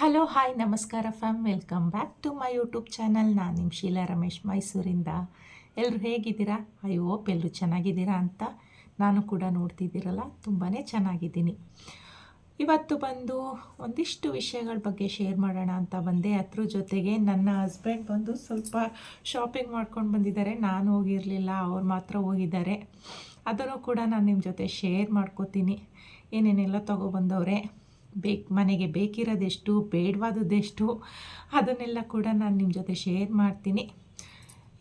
Hello hi ನಮಸ್ಕಾರ fam welcome back to my YouTube channel ನಾನು ನಿಮ್ಮ ಶೀಲಾ ರಮೇಶ್, ಮೈಸೂರಿಂದ. ಎಲ್ಲರೂ ಹೇಗಿದ್ದೀರಾ? ಐ ಹೋಪ್ ಎಲ್ಲರೂ ಚೆನ್ನಾಗಿದ್ದೀರಾ ಅಂತ ನಾನು ಕೂಡ ನೋಡ್ತಿದ್ದೀರಲ್ಲ ತುಂಬಾ ಚೆನ್ನಾಗಿದ್ದೀನಿ. ಇವತ್ತು ಬಂದು ಒಂದಿಷ್ಟು ವಿಷಯಗಳ ಬಗ್ಗೆ ಶೇರ್ ಮಾಡೋಣ ಅಂತ ಬಂದೆ. ಅದ್ರ ಜೊತೆಗೆ ನನ್ನ ಹಸ್ಬೆಂಡ್ ಬಂದು ಸ್ವಲ್ಪ ಶಾಪಿಂಗ್ ಮಾಡ್ಕೊಂಡು ಬಂದಿದ್ದಾರೆ. ನಾನು ಹೋಗಿರಲಿಲ್ಲ, ಅವ್ರು ಮಾತ್ರ ಹೋಗಿದ್ದಾರೆ. ಅದನ್ನು ಕೂಡ ನಾನು ನಿಮ್ಮ ಜೊತೆ ಶೇರ್ ಮಾಡ್ಕೋತೀನಿ. ಏನೇನೆಲ್ಲ ತೊಗೊಬಂದವ್ರೆ? ಬೇಕು, ಮನೆಗೆ ಬೇಕಿರೋದೆಷ್ಟು, ಬೇಡವಾದದ್ದೆಷ್ಟು, ಅದನ್ನೆಲ್ಲ ಕೂಡ ನಾನು ನಿಮ್ಮ ಜೊತೆ ಶೇರ್ ಮಾಡ್ತೀನಿ.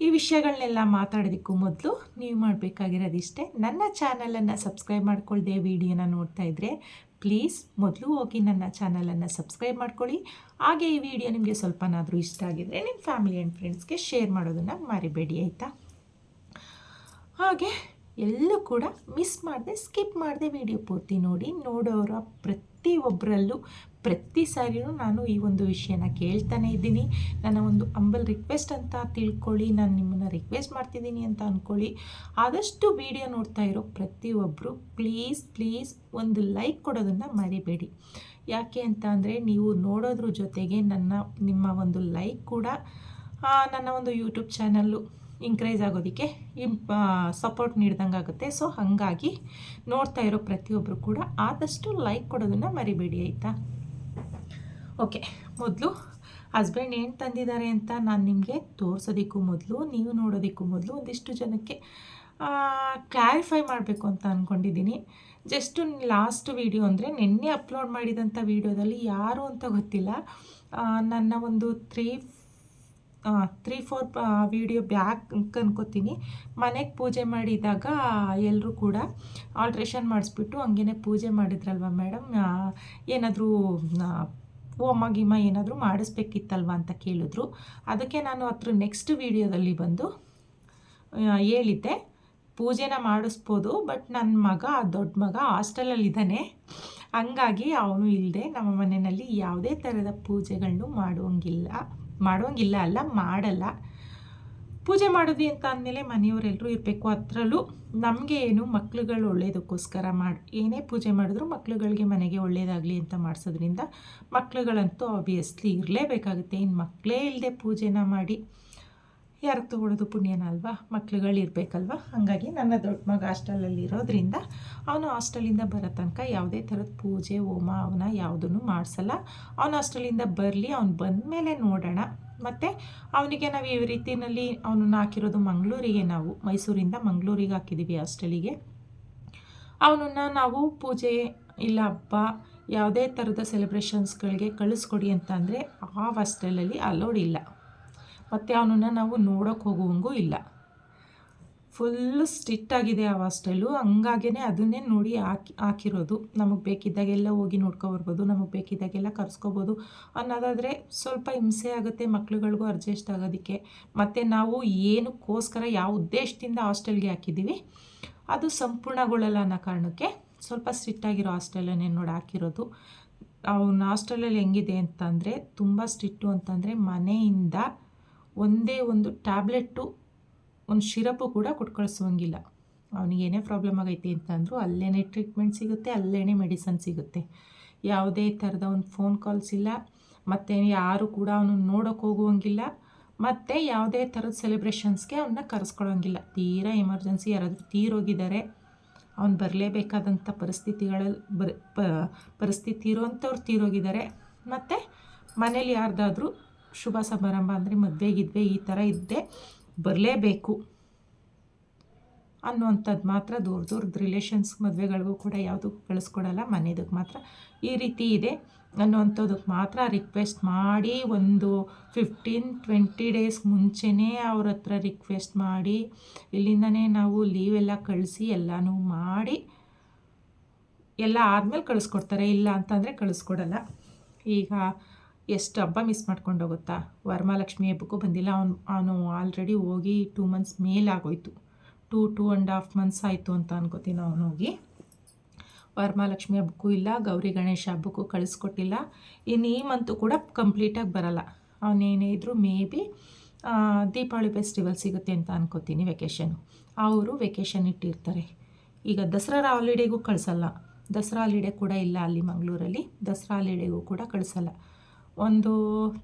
ಈ ವಿಷಯಗಳನ್ನೆಲ್ಲ ಮಾತಾಡೋದಕ್ಕೂ ಮೊದಲು ನೀವು ಮಾಡಬೇಕಾಗಿರೋದಿಷ್ಟೇ. ನನ್ನ ಚಾನಲನ್ನು ಸಬ್ಸ್ಕ್ರೈಬ್ ಮಾಡ್ಕೊಳ್ದೆ ವಿಡಿಯೋನ ನೋಡ್ತಾ ಇದ್ದರೆ ಪ್ಲೀಸ್ ಮೊದಲು ಹೋಗಿ ನನ್ನ ಚಾನಲನ್ನು ಸಬ್ಸ್ಕ್ರೈಬ್ ಮಾಡ್ಕೊಳ್ಳಿ. ಹಾಗೆ ಈ ವಿಡಿಯೋ ನಿಮಗೆ ಸ್ವಲ್ಪನಾದರೂ ಇಷ್ಟ ಆಗಿದರೆ ನಿಮ್ಮ ಫ್ಯಾಮಿಲಿ ಆ್ಯಂಡ್ ಫ್ರೆಂಡ್ಸ್ಗೆ ಶೇರ್ ಮಾಡೋದನ್ನು ಮರಿಬೇಡಿ, ಆಯಿತಾ? ಹಾಗೆ ಎಲ್ಲೂ ಕೂಡ ಮಿಸ್ ಮಾಡದೆ ಸ್ಕಿಪ್ ಮಾಡದೆ ವಿಡಿಯೋ ಪೂರ್ತಿ ನೋಡಿ. ನೋಡೋರ ಪ್ರತಿಯೊಬ್ಬರಲ್ಲೂ ಪ್ರತಿ ಸಾರಿಯೂ ನಾನು ಈ ಒಂದು ವಿಷಯನ ಕೇಳ್ತಾನೆ ಇದ್ದೀನಿ. ನನ್ನ ಒಂದು ಅಂಬಲ್ ರಿಕ್ವೆಸ್ಟ್ ಅಂತ ತಿಳ್ಕೊಳ್ಳಿ, ನಾನು ನಿಮ್ಮನ್ನು ರಿಕ್ವೆಸ್ಟ್ ಮಾಡ್ತಿದ್ದೀನಿ ಅಂತ ಅಂದ್ಕೊಳ್ಳಿ ಆದಷ್ಟು ವಿಡಿಯೋ ನೋಡ್ತಾ ಇರೋ ಪ್ರತಿಯೊಬ್ಬರು ಪ್ಲೀಸ್ ಪ್ಲೀಸ್ ಒಂದು ಲೈಕ್ ಕೊಡೋದನ್ನು ಮರಿಬೇಡಿ. ಯಾಕೆ ಅಂತ ಅಂದರೆ ನೀವು ನೋಡೋದ್ರ ಜೊತೆಗೆ ನನ್ನ, ನಿಮ್ಮ ಒಂದು ಲೈಕ್ ಕೂಡ ನನ್ನ ಒಂದು ಯೂಟ್ಯೂಬ್ ಚಾನಲ್ಲು ಇಂಕ್ರೈಸ್ ಆಗೋದಕ್ಕೆ ಇಂಪ್ ಸಪೋರ್ಟ್ ನೀಡ್ದಂಗೆ ಆಗುತ್ತೆ. ಸೊ ಹಾಗಾಗಿ ನೋಡ್ತಾ ಇರೋ ಪ್ರತಿಯೊಬ್ಬರು ಕೂಡ ಆದಷ್ಟು ಲೈಕ್ ಕೊಡೋದನ್ನು ಮರಿಬೇಡಿ, ಆಯಿತಾ? ಓಕೆ ಮೊದಲು ಹಸ್ಬೆಂಡ್ ಏನು ತಂದಿದ್ದಾರೆ ಅಂತ ನಾನು ನಿಮಗೆ ತೋರಿಸೋದಕ್ಕೂ ಮೊದಲು, ನೀವು ನೋಡೋದಕ್ಕೂ ಮೊದಲು ಒಂದಿಷ್ಟು ಜನಕ್ಕೆ ಕ್ಲಾರಿಫೈ ಮಾಡಬೇಕು ಅಂತ ಅಂದ್ಕೊಂಡಿದ್ದೀನಿ ಜಸ್ಟು ಲಾಸ್ಟ್ ವಿಡಿಯೋ ಅಂದರೆ ನಿನ್ನೆ ಅಪ್ಲೋಡ್ ಮಾಡಿದಂಥ ವೀಡಿಯೋದಲ್ಲಿ ಯಾರು ಅಂತ ಗೊತ್ತಿಲ್ಲ. ನನ್ನ ಒಂದು three three four video back ಅನ್ಕೋತೀನಿ. ಮನೆಗೆ ಪೂಜೆ ಮಾಡಿದಾಗ ಎಲ್ಲರೂ ಕೂಡ ಆಲ್ಟ್ರೇಷನ್ ಮಾಡಿಸ್ಬಿಟ್ಟು ಹಂಗೇನೆ ಪೂಜೆ ಮಾಡಿದ್ರಲ್ವ ಮೇಡಮ್ ಏನಾದರೂ ಹೋಮ ಗಿಮ ಏನಾದರೂ ಮಾಡಿಸ್ಬೇಕಿತ್ತಲ್ವ ಅಂತ ಕೇಳಿದ್ರು. ಅದಕ್ಕೆ ನಾನು ಅದ್ರ ನೆಕ್ಸ್ಟ್ ವೀಡಿಯೋದಲ್ಲಿ ಬಂದು ಹೇಳಿದ್ದೆ. ಪೂಜೆನ ಮಾಡಿಸ್ಬೋದು ಬಟ್ ನನ್ನ ಮಗ ದೊಡ್ಡ ಮಗ ಹಾಸ್ಟೆಲಲ್ಲಿದ್ದಾನೆ ಹಂಗಾಗಿ ಅವನು ಇಲ್ಲದೆ ನಮ್ಮ ಮನೆಯಲ್ಲಿ ಯಾವುದೇ ಥರದ ಪೂಜೆಗಳನ್ನು ಮಾಡುವಂಗಿಲ್ಲ. ಮಾಡುವಂಗಿಲ್ಲ ಅಲ್ಲ ಮಾಡಲ್ಲ. ಪೂಜೆ ಮಾಡೋದು ಅಂತ ಅಂದಮೇಲೆ ಮನೆಯವರೆಲ್ಲರೂ ಇರಬೇಕು. ಅದರಲ್ಲೂ ನಮಗೆ ಏನು ಮಕ್ಳುಗಳು ಒಳ್ಳೆಯದಕ್ಕೋಸ್ಕರ ಮಾಡಿ, ಏನೇ ಪೂಜೆ ಮಾಡಿದ್ರು ಮಕ್ಕಳುಗಳಿಗೆ ಮನೆಗೆ ಒಳ್ಳೇದಾಗಲಿ ಅಂತ ಮಾಡಿಸೋದ್ರಿಂದ ಮಕ್ಳುಗಳಂತೂ ಆಬ್ವಿಯಸ್ಲಿ ಇರಲೇಬೇಕಾಗುತ್ತೆ. ಇನ್ನು ಮಕ್ಕಳೇ ಇಲ್ಲದೆ ಪೂಜೆನ ಮಾಡಿ ಯಾರಿಗೆ ತಗೊಳ್ಳೋದು ಪುಣ್ಯನ ಅಲ್ವಾ ಮಕ್ಳುಗಳು ಇರಬೇಕಲ್ವ ಹಾಗಾಗಿ ನನ್ನ ದೊಡ್ಡ ಮಗ ಹಾಸ್ಟೆಲಲ್ಲಿ ಇರೋದ್ರಿಂದ ಅವನು ಹಾಸ್ಟೆಲಿಂದ ಬರೋ ತನಕ ಯಾವುದೇ ಥರದ ಪೂಜೆ, ಹೋಮ ಅವನ ಯಾವುದನ್ನು ಮಾಡಿಸಲ್ಲ. ಅವನು ಹಾಸ್ಟೆಲಿಂದ ಬರಲಿ, ಅವ್ನು ಬಂದ ಮೇಲೆ ನೋಡೋಣ. ಮತ್ತು ಅವನಿಗೆ ನಾವು ಈ ರೀತಿಯಲ್ಲಿ ಅವನನ್ನು ಹಾಕಿರೋದು ಮಂಗಳೂರಿಗೆ ನಾವು, ಮೈಸೂರಿಂದ ಮಂಗಳೂರಿಗೆ ಹಾಕಿದ್ದೀವಿ ಹಾಸ್ಟೆಲಿಗೆ. ಅವನನ್ನು ನಾವು ಪೂಜೆ ಇಲ್ಲ ಹಬ್ಬ, ಯಾವುದೇ ಥರದ ಸೆಲೆಬ್ರೇಷನ್ಸ್ಗಳಿಗೆ ಕಳಿಸ್ಕೊಡಿ ಅಂತ ಅಂದರೆ ಆ ಹಾಸ್ಟೆಲಲ್ಲಿ ಅಲೋಡ್ ಇಲ್ಲ. ಮತ್ತು ಅವನನ್ನು ನಾವು ನೋಡೋಕೆ ಹೋಗುವಂಗೂ ಇಲ್ಲ. ಫುಲ್ಲು ಸ್ಟಿಟ್ಟಾಗಿದೆ ಆ ಹಾಸ್ಟೆಲು ಹಂಗಾಗೇ ಅದನ್ನೇ ನೋಡಿ ಹಾಕಿ, ಹಾಕಿರೋದು. ನಮಗೆ ಬೇಕಿದ್ದಾಗೆಲ್ಲ ಹೋಗಿ ನೋಡ್ಕೊಬರ್ಬೋದು ನಮಗೆ ಬೇಕಿದ್ದಾಗೆಲ್ಲ ಕರ್ಸ್ಕೊಬೋದು ಅನ್ನೋದಾದರೆ ಸ್ವಲ್ಪ ಹಿಂಸೆ ಆಗುತ್ತೆ ಮಕ್ಳುಗಳಿಗೂ ಅಡ್ಜಸ್ಟ್ ಆಗೋದಕ್ಕೆ. ಮತ್ತು ನಾವು ಏನಕ್ಕೋಸ್ಕರ ಯಾವ ಉದ್ದೇಶದಿಂದ ಹಾಸ್ಟೆಲ್ಗೆ ಹಾಕಿದ್ದೀವಿ, ಅದು ಸಂಪೂರ್ಣಗೊಳ್ಳಲ್ಲ ಅನ್ನೋ ಕಾರಣಕ್ಕೆ ಸ್ವಲ್ಪ ಸ್ಟ್ರಿಕ್ಟಾಗಿರೋ ಹಾಸ್ಟೆಲನ್ನೇ ನೋಡಿ ಹಾಕಿರೋದು. ಅವ್ನ ಹಾಸ್ಟೆಲಲ್ಲಿ ಹೆಂಗಿದೆ ಅಂತಂದರೆ, ತುಂಬ ಸ್ಟ್ರಿಕ್ಟು ಅಂತಂದರೆ ಮನೆಯಿಂದ ಒಂದೇ ಒಂದು ಟ್ಯಾಬ್ಲೆಟ್ಟು, ಒಂದು ಶಿರಪ್ಪು ಕೂಡ ಕೊಟ್ಟು ಕಳಿಸುವಂಗಿಲ್ಲ ಅವನಿಗೆ ಏನೇ ಪ್ರಾಬ್ಲಮ್ ಆಗೈತೆ ಅಂತಂದರೂ ಅಲ್ಲೇ ಟ್ರೀಟ್ಮೆಂಟ್ ಸಿಗುತ್ತೆ ಅಲ್ಲೇ ಮೆಡಿಸನ್ ಸಿಗುತ್ತೆ. ಯಾವುದೇ ಥರದ ಒಂದು ಫೋನ್ ಕಾಲ್ಸ್ ಇಲ್ಲ, ಮತ್ತು ಯಾರು ಕೂಡ ಅವನು ನೋಡೋಕೆ ಹೋಗುವಂಗಿಲ್ಲ, ಮತ್ತು ಯಾವುದೇ ಥರದ ಸೆಲೆಬ್ರೇಷನ್ಸ್ಗೆ ಅವನ್ನ ಕರೆಸ್ಕೊಳ್ಳೋಂಗಿಲ್ಲ ತೀರಾ ಎಮರ್ಜೆನ್ಸಿ, ಯಾರಾದರೂ ತೀರೋಗಿದ್ದಾರೆ, ಅವ್ನು ಬರಲೇಬೇಕಾದಂಥ ಪರಿಸ್ಥಿತಿಗಳಲ್ಲಿ ಬರ್ ಪರಿಸ್ಥಿತಿ ಇರೋವಂಥವ್ರು ತೀರೋಗಿದ್ದಾರೆ. ಮತ್ತು ಮನೇಲಿ ಯಾರ್ದಾದ್ರೂ ಶುಭ ಸಮಾರಂಭ ಅಂದರೆ ಮದುವೆ, ಗಿದ್ವೆ ಈ ಥರ ಇದ್ದೇ ಬರಲೇಬೇಕು ಅನ್ನುವಂಥದ್ದು ಮಾತ್ರ ದೂರ ದೂರದ ರಿಲೇಷನ್ಸ್ ಮದುವೆಗಳಿಗೂ ಕೂಡ ಯಾವುದು ಕಳಿಸ್ಕೊಡಲ್ಲ ಮನೆದಕ್ಕೆ ಮಾತ್ರ ಈ ರೀತಿ ಇದೆ ಅನ್ನುವಂಥದಕ್ಕೆ ಮಾತ್ರ ರಿಕ್ವೆಸ್ಟ್ ಮಾಡಿ ಒಂದು ಫಿಫ್ಟೀನ್ ಟ್ವೆಂಟಿ ಡೇಸ್ ಮುಂಚೆನೇ ಅವ್ರ ಹತ್ರ ರಿಕ್ವೆಸ್ಟ್ ಮಾಡಿ, ಇಲ್ಲಿಂದನೇ ನಾವು ಲೀವೆಲ್ಲ ಕಳಿಸಿ ಎಲ್ಲನೂ ಮಾಡಿ ಎಲ್ಲ ಆದಮೇಲೆ ಕಳಿಸ್ಕೊಡ್ತಾರೆ, ಇಲ್ಲ ಅಂತಂದರೆ ಕಳಿಸ್ಕೊಡಲ್ಲ. ಈಗ ಎಷ್ಟು ಹಬ್ಬ ಮಿಸ್ ಮಾಡ್ಕೊಂಡು ಹೋಗುತ್ತಾ? ವರಮಹಾಲಕ್ಷ್ಮಿ ಹಬ್ಬಕ್ಕೂ ಬಂದಿಲ್ಲ. ಅವ್ನು, ಅವನು ಆಲ್ರೆಡಿ ಹೋಗಿ two months ಮೇಲಾಗೋಯ್ತು two two and half months ಆಯಿತು ಅಂತ ಅನ್ಕೋತೀನಿ ಅವನು ಹೋಗಿ. ವರಮಹಾಲಕ್ಷ್ಮಿ ಹಬ್ಬಕ್ಕೂ ಇಲ್ಲ, ಗೌರಿ ಗಣೇಶ ಹಬ್ಬಕ್ಕೂ ಕಳಿಸ್ಕೊಟ್ಟಿಲ್ಲ. ಇನ್ನು ಈ ಮಂತು ಕೂಡ ಕಂಪ್ಲೀಟಾಗಿ ಬರಲ್ಲ. ಅವನೇನೇ ಇದ್ದರೂ ಮೇ ಬಿ ದೀಪಾವಳಿ ಫೆಸ್ಟಿವಲ್ ಸಿಗುತ್ತೆ ಅಂತ ಅನ್ಕೋತೀನಿ ವೆಕೇಷನು ಅವರು ವೆಕೇಷನ್ ಇಟ್ಟಿರ್ತಾರೆ. ಈಗ ದಸರಾ ಹಾಲಿಡೇಗೂ ಕಳಿಸಲ್ಲ. ದಸರಾ ಹಾಲಿಡೇ ಕೂಡ ಇಲ್ಲ ಅಲ್ಲಿ ಮಂಗಳೂರಲ್ಲಿ. ದಸರಾ ಹಾಲಿಡೇಗೂ ಕೂಡ ಕಳಿಸಲ್ಲ. ಒಂದು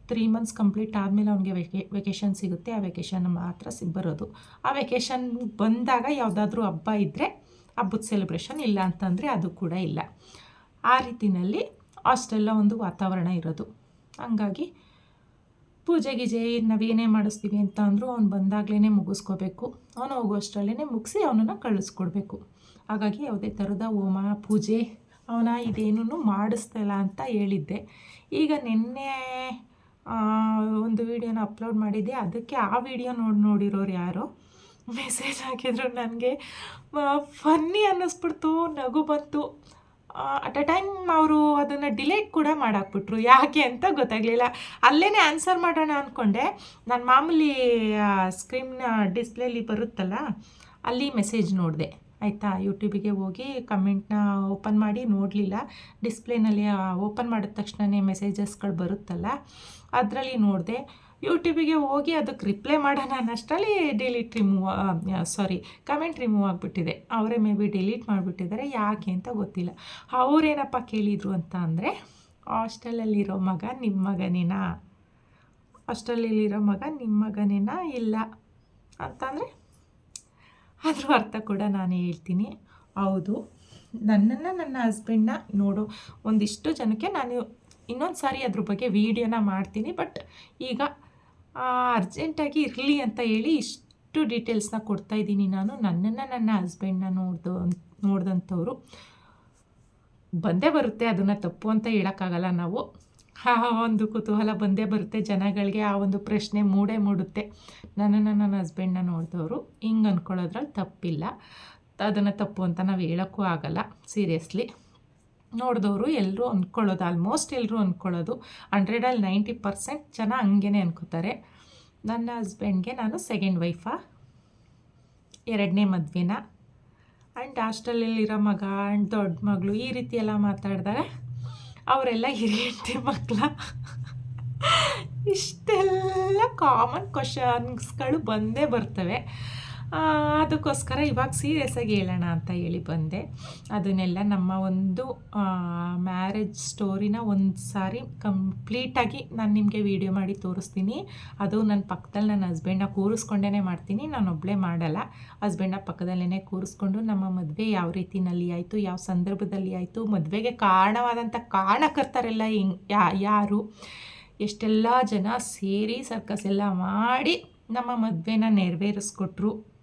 ತ್ರೀ ಮಂತ್ಸ್ ಕಂಪ್ಲೀಟ್ ಆದಮೇಲೆ ಅವನಿಗೆ ವೆಕೆ ವೆಕೇಷನ್ ಸಿಗುತ್ತೆ. ಆ ವೆಕೇಷನ್ ಮಾತ್ರ ಸಿ, ಬರೋದು. ಆ ವೆಕೇಷನ್ ಬಂದಾಗ ಯಾವುದಾದ್ರೂ ಹಬ್ಬ ಇದ್ದರೆ ಹಬ್ಬದ ಸೆಲೆಬ್ರೇಷನ್ ಇಲ್ಲ ಅಂತಂದರೆ ಅದು ಕೂಡ ಇಲ್ಲ. ಆ ರೀತಿಯಲ್ಲಿ ಹಾಸ್ಟೆಲ್ಲ ಒಂದು ವಾತಾವರಣ ಇರೋದು. ಹಂಗಾಗಿ ಪೂಜೆ ಗೀಜೆ ನಾವೇನೇ ಮಾಡಿಸ್ತೀವಿ ಅಂತ ಅಂದರೂ ಅವ್ನು ಬಂದಾಗಲೇ ಮುಗಿಸ್ಕೋಬೇಕು. ಅವನು ಹೋಗುವಷ್ಟರಲ್ಲೇ ಮುಗಿಸಿ ಅವನನ್ನು ಕಳಿಸ್ಕೊಡ್ಬೇಕು. ಹಾಗಾಗಿ ಯಾವುದೇ ಥರದ ಹೋಮ, ಪೂಜೆ ಅವನ ಇದೇನೂ ಮಾಡಿಸ್ತಿಲ್ಲ ಅಂತ ಹೇಳಿದ್ದೆ. ಈಗ ನಿನ್ನೆ ಒಂದು ವಿಡಿಯೋನ ಅಪ್ಲೋಡ್ ಮಾಡಿದ್ದೆ. ಅದಕ್ಕೆ ಆ ವಿಡಿಯೋ ನೋಡಿ, ನೋಡಿರೋರು ಯಾರು? ಮೆಸೇಜ್ ಹಾಕಿದ್ರು ನನಗೆ ಫನ್ನಿ ಅನ್ನಿಸ್ಬಿಡ್ತು, ನಗು ಬಂತು. ಅಟ್ ಅ ಟೈಮ್ ಅವರು ಅದನ್ನು ಡಿಲೇಟ್ ಕೂಡ ಮಾಡಾಕ್ಬಿಟ್ರು. ಯಾಕೆ ಅಂತ ಗೊತ್ತಾಗಲಿಲ್ಲ. ಅಲ್ಲೇ ಆನ್ಸರ್ ಮಾಡೋಣ ಅಂದ್ಕೊಂಡೆ ನಾನು ಮಾಮೂಲಿ ಸ್ಕ್ರೀನ್ನ ಡಿಸ್ಪ್ಲೇಲಿ ಬರುತ್ತಲ್ಲ, ಅಲ್ಲಿ ಮೆಸೇಜ್ ನೋಡಿದೆ. ಆಯಿತಾ? ಯೂಟ್ಯೂಬಿಗೆ ಹೋಗಿ ಕಮೆಂಟ್ನ ಓಪನ್ ಮಾಡಿ ನೋಡಲಿಲ್ಲ. ಡಿಸ್ಪ್ಲೇನಲ್ಲಿ ಓಪನ್ ಮಾಡಿದ ತಕ್ಷಣವೇ ಮೆಸೇಜಸ್ಗಳು ಬರುತ್ತಲ್ಲ, ಅದರಲ್ಲಿ ನೋಡಿದೆ. ಯೂಟ್ಯೂಬಿಗೆ ಹೋಗಿ ಅದಕ್ಕೆ ರಿಪ್ಲೈ ಮಾಡೋಣ ಅನ್ನಷ್ಟರಲ್ಲಿ delete remove sorry comment remove ಆಗಿಬಿಟ್ಟಿದೆ. ಅವರೇ ಮೇ ಬಿ ಡಿಲೀಟ್ ಮಾಡಿಬಿಟ್ಟಿದ್ದಾರೆ, ಯಾಕೆ ಅಂತ ಗೊತ್ತಿಲ್ಲ. ಅವರೇನಪ್ಪ ಕೇಳಿದರು ಅಂತ ಅಂದರೆ, ಹಾಸ್ಟೆಲಲ್ಲಿರೋ ಮಗ ನಿಮ್ಮ ಮಗನೇನಾ? ಹಾಸ್ಟೆಲಲ್ಲಿರೋ ಮಗ ನಿಮ್ಮ ಮಗನೇನಾ? ಇಲ್ಲ. ಅಂತಂದರೆ ಅದ್ರ ಅರ್ಥ ಕೂಡ ನಾನು ಹೇಳ್ತೀನಿ. ಹೌದು. ನನ್ನನ್ನು ನನ್ನ ಹಸ್ಬೆಂಡ್ನ ನೋಡು ಒಂದಿಷ್ಟು ಜನಕ್ಕೆ ನಾನು ಇನ್ನೊಂದು ಸಾರಿ ಅದ್ರ ಬಗ್ಗೆ ವೀಡಿಯೋನ ಮಾಡ್ತೀನಿ. ಬಟ್ ಈಗ ಅರ್ಜೆಂಟಾಗಿ ಇರಲಿ ಅಂತ ಹೇಳಿ ಇಷ್ಟು ಡೀಟೇಲ್ಸ್ನ ಕೊಡ್ತಾ ಇದ್ದೀನಿ ನಾನು. ನನ್ನನ್ನು ನನ್ನ ಹಸ್ಬೆಂಡ್ನ ನೋಡ್ದು, ನೋಡಿದಂಥವ್ರು ಬಂದೇ ಬರುತ್ತೆ. ಅದನ್ನು ತಪ್ಪು ಅಂತ ಹೇಳೋಕ್ಕಾಗಲ್ಲ ನಾವು. ಆ ಒಂದು ಕುತೂಹಲ ಬಂದೇ ಬರುತ್ತೆ. ಜನಗಳಿಗೆ ಆ ಒಂದು ಪ್ರಶ್ನೆ ಮೂಡೇ ಮೂಡುತ್ತೆ. ನನ್ನನ್ನು ನನ್ನ ಹಸ್ಬೆಂಡ್ನ ನೋಡಿದವರು ಹಿಂಗೆ ಅಂದ್ಕೊಳ್ಳೋದ್ರಲ್ಲಿ ತಪ್ಪಿಲ್ಲ. ಅದನ್ನು ತಪ್ಪು ಅಂತ ನಾವು ಹೇಳೋಕ್ಕೂ ಆಗಲ್ಲ. ಸೀರಿಯಸ್ಲಿ ನೋಡಿದವರು ಎಲ್ಲರೂ ಅಂದ್ಕೊಳ್ಳೋದು ಆಲ್ಮೋಸ್ಟ್ ಎಲ್ಲರೂ ಅಂದ್ಕೊಳ್ಳೋದು ಹಂಡ್ರೆಡಲ್ಲಿ ನೈಂಟಿ ಪರ್ಸೆಂಟ್ ಜನ ಹಂಗೇ ಅನ್ಕೋತಾರೆ. ನನ್ನ ಹಸ್ಬೆಂಡ್ಗೆ ನಾನು ಸೆಕೆಂಡ್ ವೈಫಾ ಎರಡನೇ ಮದುವೆನ? ಆ್ಯಂಡ್ ಹಾಸ್ಟೆಲಲ್ಲಿರೋ ಮಗ ಆ್ಯಂಡ್ ದೊಡ್ಡ ಮಗಳು ಈ ರೀತಿ ಎಲ್ಲ ಮಾತಾಡಿದಾಗ ಅವರೆಲ್ಲ ಹಿರಿಯ ಮಕ್ಕಳ ಇಷ್ಟೆಲ್ಲ ಕಾಮನ್ ಕ್ವಶನ್ಸ್ಗಳು ಬಂದೇ ಬರ್ತವೆ. ಅದಕ್ಕೋಸ್ಕರ ಇವಾಗ ಸೀರಿಯಸ್ ಆಗಿ ಹೇಳೋಣ ಅಂತ ಹೇಳಿ ಬಂದೆ. ಅದನ್ನೆಲ್ಲ ನಮ್ಮ ಒಂದು ಮ್ಯಾರೇಜ್ ಸ್ಟೋರಿನ ಒಂದು ಸಾರಿ ಕಂಪ್ಲೀಟಾಗಿ ನಾನು ನಿಮಗೆ ವೀಡಿಯೋ ಮಾಡಿ ತೋರಿಸ್ತೀನಿ. ಅದು ನನ್ನ ಪಕ್ಕದಲ್ಲಿ ನನ್ನ ಹಸ್ಬೆಂಡ್ನ ಕೂರಿಸ್ಕೊಂಡೇ ಮಾಡ್ತೀನಿ. ನಾನು ಒಬ್ಬಳೇ ಮಾಡಲ್ಲ. ಹಸ್ಬೆಂಡ್ನ ಪಕ್ಕದಲ್ಲೇ ಕೂರಿಸ್ಕೊಂಡು ನಮ್ಮ ಮದುವೆ ಯಾವ ರೀತಿನಲ್ಲಿ ಆಯಿತು, ಯಾವ ಸಂದರ್ಭದಲ್ಲಿ ಆಯಿತು, ಮದುವೆಗೆ ಕಾರಣವಾದಂಥ ಕಾರಣಕರ್ತರೆಲ್ಲ ಹೆಂಗ್, ಯಾ, ಯಾರು? ಎಷ್ಟೆಲ್ಲ ಜನ ಸೇರಿ ಸರ್ಕಸ್ ಎಲ್ಲ ಮಾಡಿ ನಮ್ಮ ಮದುವೆನ ನೆರವೇರಿಸ್ಕೊಟ್ರು.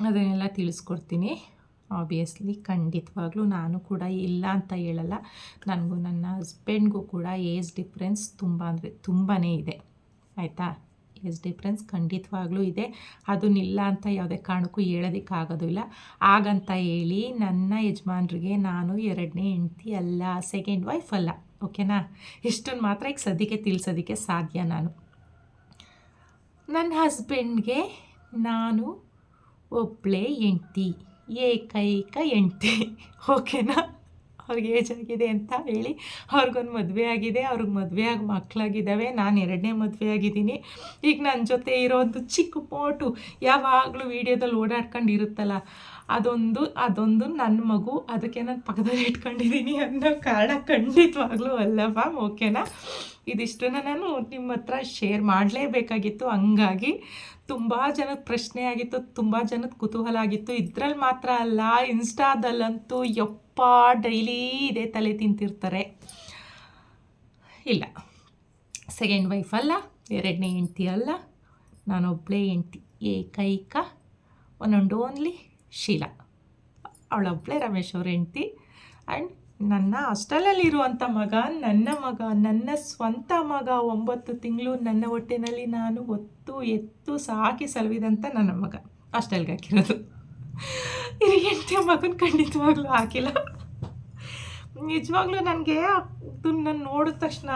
ಅದನ್ನೆಲ್ಲ ತಿಳಿಸ್ಕೊಡ್ತೀನಿ. ಆಬ್ವಿಯಸ್ಲಿ ಖಂಡಿತವಾಗ್ಲೂ ನಾನು ಕೂಡ ಇಲ್ಲ ಅಂತ ಹೇಳಲ್ಲ. ನನಗೂ ನನ್ನ ಹಸ್ಬೆಂಡ್ಗೂ ಕೂಡ ಏಜ್ ಡಿಫ್ರೆನ್ಸ್ ತುಂಬ ಅಂದರೆ ತುಂಬಾ ಇದೆ. ಆಯಿತಾ? ಏಜ್ ಡಿಫ್ರೆನ್ಸ್ ಖಂಡಿತವಾಗ್ಲೂ ಇದೆ. ಅದನ್ನಿಲ್ಲ ಅಂತ ಯಾವುದೇ ಕಾರಣಕ್ಕೂ ಹೇಳೋದಕ್ಕಾಗೋದಿಲ್ಲ. ಹಾಗಂತ ಹೇಳಿ ನನ್ನ ಯಜಮಾನ್ರಿಗೆ ನಾನು ಎರಡನೇ ಹೆಂಡ್ತಿ ಅಲ್ಲ ಸೆಕೆಂಡ್ ವೈಫ್ ಅಲ್ಲ. ಓಕೆನಾ? ಇಷ್ಟನ್ನು ಮಾತ್ರ ಈಗ ಸದ್ಯಕ್ಕೆ ತಿಳಿಸೋದಕ್ಕೆ ಸಾಧ್ಯ ನಾನು. ನನ್ನ ಹಸ್ಬೆಂಡ್ಗೆ ನಾನು ಒಬ್ಬಳೇ ಹೆಂಡ್ತಿ ಏಕೈಕ ಎಂಟಿ ಓಕೆನಾ? ಅವ್ರಿಗೆ ಏಜ್ ಆಗಿದೆ ಅಂತ ಹೇಳಿ ಅವ್ರಿಗೊಂದು ಮದುವೆ ಆಗಿದೆ, ಅವ್ರಿಗೆ ಮದುವೆ ಆಗಿ ಮಕ್ಕಳಾಗಿದ್ದಾವೆ ನಾನು ಎರಡನೇ ಮದುವೆ ಆಗಿದ್ದೀನಿ. ಈಗ ನನ್ನ ಜೊತೆ ಇರೋ ಒಂದು ಚಿಕ್ಕ ಪೋಟು ಯಾವಾಗಲೂ ವೀಡಿಯೋದಲ್ಲಿ ಓಡಾಡ್ಕೊಂಡು ಇರುತ್ತಲ್ಲ ಅದೊಂದು ಅದೊಂದು ನನ್ನ ಮಗು, ಅದಕ್ಕೆ ನಾನು ಪಕ್ಕದಲ್ಲಿ ಇಟ್ಕೊಂಡಿದ್ದೀನಿ ಅನ್ನೋ ಕಾರಣ ಖಂಡಿತವಾಗ್ಲೂ ಅಲ್ಲ ಮ್ಯಾಮ್, ಓಕೆನಾ? ಇದಿಷ್ಟನ್ನು ನಾನು ನಿಮ್ಮ ಹತ್ರ ಶೇರ್ ಮಾಡಲೇಬೇಕಾಗಿತ್ತು, ಹಂಗಾಗಿ ತುಂಬ ಜನದ ಪ್ರಶ್ನೆ ಆಗಿತ್ತು, ತುಂಬ ಜನದ ಕುತೂಹಲ ಆಗಿತ್ತು. ಇದ್ರಲ್ಲಿ ಮಾತ್ರ ಅಲ್ಲ, ಇನ್ಸ್ಟಾದಲ್ಲಂತೂ ಯಪ್ಪ ಡೈಲಿ ಇದೇ ತಲೆ ತಿಂತಿರ್ತಾರೆ. ಇಲ್ಲ. ಸೆಕೆಂಡ್ ವೈಫ್ ಅಲ್ಲ, ಎರಡನೇ ಹೆಂಡ್ತಿ ಅಲ್ಲ ನಾನೊಬ್ಬಳೇ ಹೆಂಡ್ತಿ, ಏಕೈಕ, ಒನ್ ಆ್ಯಂಡ್ ಓನ್ಲಿ ಶೀಲಾ. ಅವಳೊಬ್ಬಳೇ ರಮೇಶ್ ಅವ್ರ ಹೆಂಡ್ತಿ ಆ್ಯಂಡ್ ನನ್ನ ಹಾಸ್ಟೆಲಲ್ಲಿರುವಂಥ ಮಗ, ನನ್ನ ಮಗ, ನನ್ನ ಸ್ವಂತ ಮಗ, ಒಂಬತ್ತು ತಿಂಗಳು ನನ್ನ ಹೊಟ್ಟೆನಲ್ಲಿ ನಾನು ಒತ್ತು ಎತ್ತು ಸಾಕಿ ಸಲವಿದಂಥ ನನ್ನ ಮಗ. ಹಾಸ್ಟೆಲ್ಗೆ ಹಾಕಿರೋದು ಹೆಂಡತಿ ಮಗನ ಖಂಡಿತವಾಗ್ಲೂ ಹಾಕಿಲ್ಲ. ನಿಜವಾಗ್ಲೂ ನನಗೆ ಅದನ್ನ ನೋಡಿದ ತಕ್ಷಣ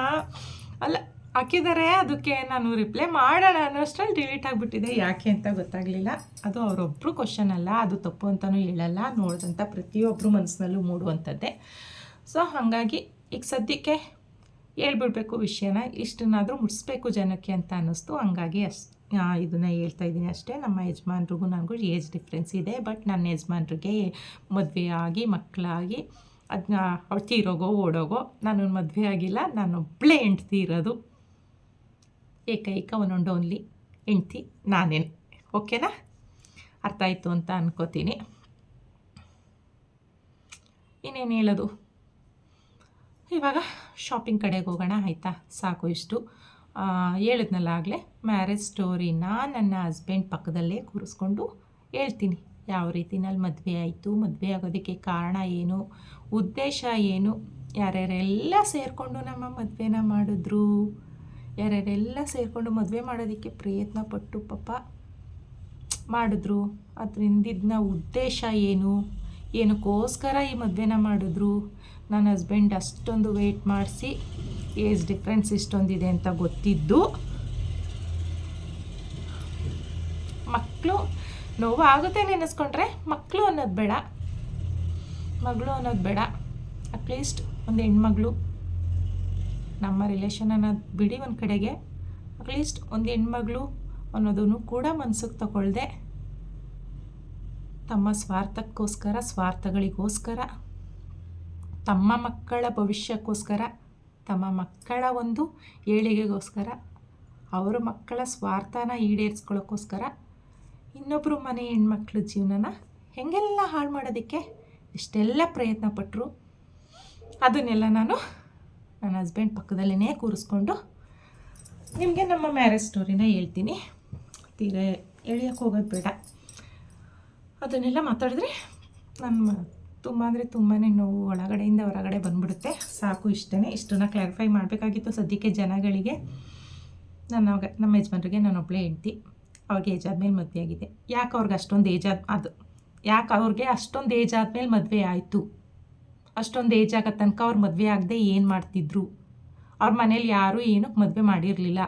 ಅಲ್ಲ ಹಾಕಿದ್ದಾರೆ ಅದಕ್ಕೆ ನಾನು ರಿಪ್ಲೈ ಮಾಡೋಣ ಅನ್ನೋಷ್ಟರಲ್ಲಿ ಡಿಲೀಟ್ ಆಗಿಬಿಟ್ಟಿದೆ. ಯಾಕೆ ಅಂತ ಗೊತ್ತಾಗಲಿಲ್ಲ. ಅದು ಅವರೊಬ್ಬರು ಕ್ವಶನ್ ಅಲ್ಲ, ಅದು ತಪ್ಪು ಅಂತಲೂ ಹೇಳಲ್ಲ. ನೋಡಿದಂಥ ಪ್ರತಿಯೊಬ್ಬರು ಮನಸ್ಸಿನಲ್ಲೂ ಮೂಡುವಂಥದ್ದೇ. ಸೊ ಹಾಗಾಗಿ ಈಗ ಸದ್ಯಕ್ಕೆ ಹೇಳ್ಬಿಡ್ಬೇಕು ವಿಷಯನ. ಇಷ್ಟನ್ನಾದರೂ ಮುಟ್ಸ್ಬೇಕು ಜನಕ್ಕೆ ಅಂತ ಅನ್ನಿಸ್ತು. ಹಂಗಾಗಿ ಅಷ್ಟು ಇದನ್ನು ಹೇಳ್ತಾ ಇದ್ದೀನಿ ಅಷ್ಟೇ. ನಮ್ಮ ಯಜಮಾನ್ರಿಗೂ ನನಗೂ ಏಜ್ ಡಿಫ್ರೆನ್ಸ್ ಇದೆ. ಬಟ್ ನನ್ನ ಯಜಮಾನ್ರಿಗೆ ಆಗಿ, ಮಕ್ಕಳಾಗಿ ಅದನ್ನ ಅವ್ಳು ತೀರೋಗೋ, ಓಡೋಗೋ ನಾನು ಮದುವೆ ಆಗಿಲ್ಲ. ನಾನು ಒಬ್ಬಳೇ ಹೆಂಡ್ತಿ ಇರೋದು. ಏಕೈಕ ಒಂದೊಂದು ಓನ್ಲಿ ಹೆಂಡ್ತಿ ನಾನೇನು ಓಕೆನಾ ಅರ್ಥ ಆಯಿತು ಅಂತ ಅನ್ಕೋತೀನಿ. ಇನ್ನೇನು ಹೇಳೋದು? ಇವಾಗ ಶಾಪಿಂಗ್ ಕಡೆಗೆ ಹೋಗೋಣ ಆಯಿತಾ? ಸಾಕು ಇಷ್ಟು. ಹೇಳಿದ್ನಲ್ಲ ಆಗಲೇ ಮ್ಯಾರೇಜ್ ಸ್ಟೋರಿನ ನನ್ನ ಹಸ್ಬೆಂಡ್ ಪಕ್ಕದಲ್ಲೇ ಕೂರಿಸ್ಕೊಂಡು ಹೇಳ್ತೀನಿ. ಯಾವ ರೀತಿನಲ್ಲಿ ಮದುವೆ ಆಯಿತು, ಮದುವೆ ಆಗೋದಕ್ಕೆ ಕಾರಣ ಏನು, ಉದ್ದೇಶ ಏನು, ಯಾರ್ಯಾರೆಲ್ಲ ಸೇರಿಕೊಂಡು ನಮ್ಮ ಮದುವೆನ ಮಾಡಿದ್ರು? ಯಾರ್ಯಾರೆಲ್ಲ ಸೇರಿಕೊಂಡು ಮದುವೆ ಮಾಡೋದಕ್ಕೆ ಪ್ರಯತ್ನ ಪಟ್ಟು ಪಾಪ ಮಾಡಿದ್ರು, ಅದರಿಂದಿದ್ನ ಉದ್ದೇಶ ಏನು? ಏನಕ್ಕೋಸ್ಕರ ಈ ಮದುವೆನ ಮಾಡಿದ್ರು? ನನ್ನ ಹಸ್ಬೆಂಡ್ ಅಷ್ಟೊಂದು ವೆಯ್ಟ್ ಮಾಡಿಸಿ ಏಜ್ ಡಿಫ್ರೆನ್ಸ್ ಇಷ್ಟೊಂದಿದೆ ಅಂತ ಗೊತ್ತಿದ್ದು ಮಕ್ಕಳು ನೋವು ಆಗುತ್ತೆ ನೆನೆಸ್ಕೊಂಡ್ರೆ ಮಕ್ಕಳು ಅನ್ನೋದು ಬೇಡ. ಮಗಳು ಅನ್ನೋದು ಬೇಡ. ಅಟ್ಲೀಸ್ಟ್ ಒಂದು ಹೆಣ್ಮಗಳು. ನಮ್ಮ ರಿಲೇಷನ್ ಅನ್ನೋದು ಬಿಡಿ ಒಂದು ಕಡೆಗೆ ಅಟ್ಲೀಸ್ಟ್ ಒಂದು ಹೆಣ್ಮಗಳು ಅನ್ನೋದನ್ನು ಕೂಡ ಮನ್ಸಿಗೆ ತಗೊಳ್ದೆ ತಮ್ಮ ಸ್ವಾರ್ಥಕ್ಕೋಸ್ಕರ, ಸ್ವಾರ್ಥಗಳಿಗೋಸ್ಕರ, ತಮ್ಮ ಮಕ್ಕಳ ಭವಿಷ್ಯಕ್ಕೋಸ್ಕರ, ತಮ್ಮ ಮಕ್ಕಳ ಒಂದು ಏಳಿಗೆಗೋಸ್ಕರ, ಅವರ ಮಕ್ಕಳ ಸ್ವಾರ್ಥನ ಈಡೇರಿಸ್ಕೊಳ್ಳೋಕ್ಕೋಸ್ಕರ ಇನ್ನೊಬ್ಬರು ಮನೆ ಹೆಣ್ಮಕ್ಳ ಜೀವನನ ಹೆಂಗೆಲ್ಲ ಹಾಳು ಮಾಡೋದಕ್ಕೆ ಎಷ್ಟೆಲ್ಲ ಪ್ರಯತ್ನ ಪಟ್ಟರು ಅದನ್ನೆಲ್ಲ ನಾನು ನನ್ನ ಹಸ್ಬೆಂಡ್ ಪಕ್ಕದಲ್ಲೇ ಕೂರಿಸ್ಕೊಂಡು ನಿಮಗೆ ನಮ್ಮ ಮ್ಯಾರೇಜ್ ಸ್ಟೋರಿನ ಹೇಳ್ತೀನಿ. ತೀರಾ ಎಳಿಯೋಕ್ಕೆ ಹೋಗೋದು ಬೇಡ. ಅದನ್ನೆಲ್ಲ ಮಾತಾಡಿದ್ರೆ ನಮ್ಮ ತುಂಬ ಅಂದರೆ ತುಂಬಾ ನೋವು ಒಳಗಡೆಯಿಂದ ಹೊರಗಡೆ ಬಂದ್ಬಿಡುತ್ತೆ. ಸಾಕು ಇಷ್ಟೇ ಇಷ್ಟನ್ನು ಕ್ಲಾರಿಫೈ ಮಾಡಬೇಕಾಗಿತ್ತು ಸದ್ಯಕ್ಕೆ ಜನಗಳಿಗೆ. ನನ್ನ ನಮ್ಮ ಯಜಮಾನ್ರಿಗೆ ನಾನು ಒಬ್ಬಳೇ ಹೆಂಡ್ತಿ. ಅವ್ರಿಗೆ ಏಜ್ ಆದಮೇಲೆ ಮದುವೆ ಆಗಿದೆ. ಯಾಕೆ ಅವ್ರಿಗೆ ಅಷ್ಟೊಂದು ಏಜ್ ಅದು ಯಾಕೆ ಅವ್ರಿಗೆ ಅಷ್ಟೊಂದು ಏಜ್ ಆದಮೇಲೆ ಮದುವೆ ಆಯಿತು? ಅಷ್ಟೊಂದು ಏಜ್ ಆಗೋ ತನಕ ಅವ್ರು ಮದುವೆ ಆಗದೆ ಏನು ಮಾಡ್ತಿದ್ರು? ಅವ್ರ ಮನೇಲಿ ಯಾರೂ ಏನಕ್ಕೆ ಮದುವೆ ಮಾಡಿರಲಿಲ್ಲ.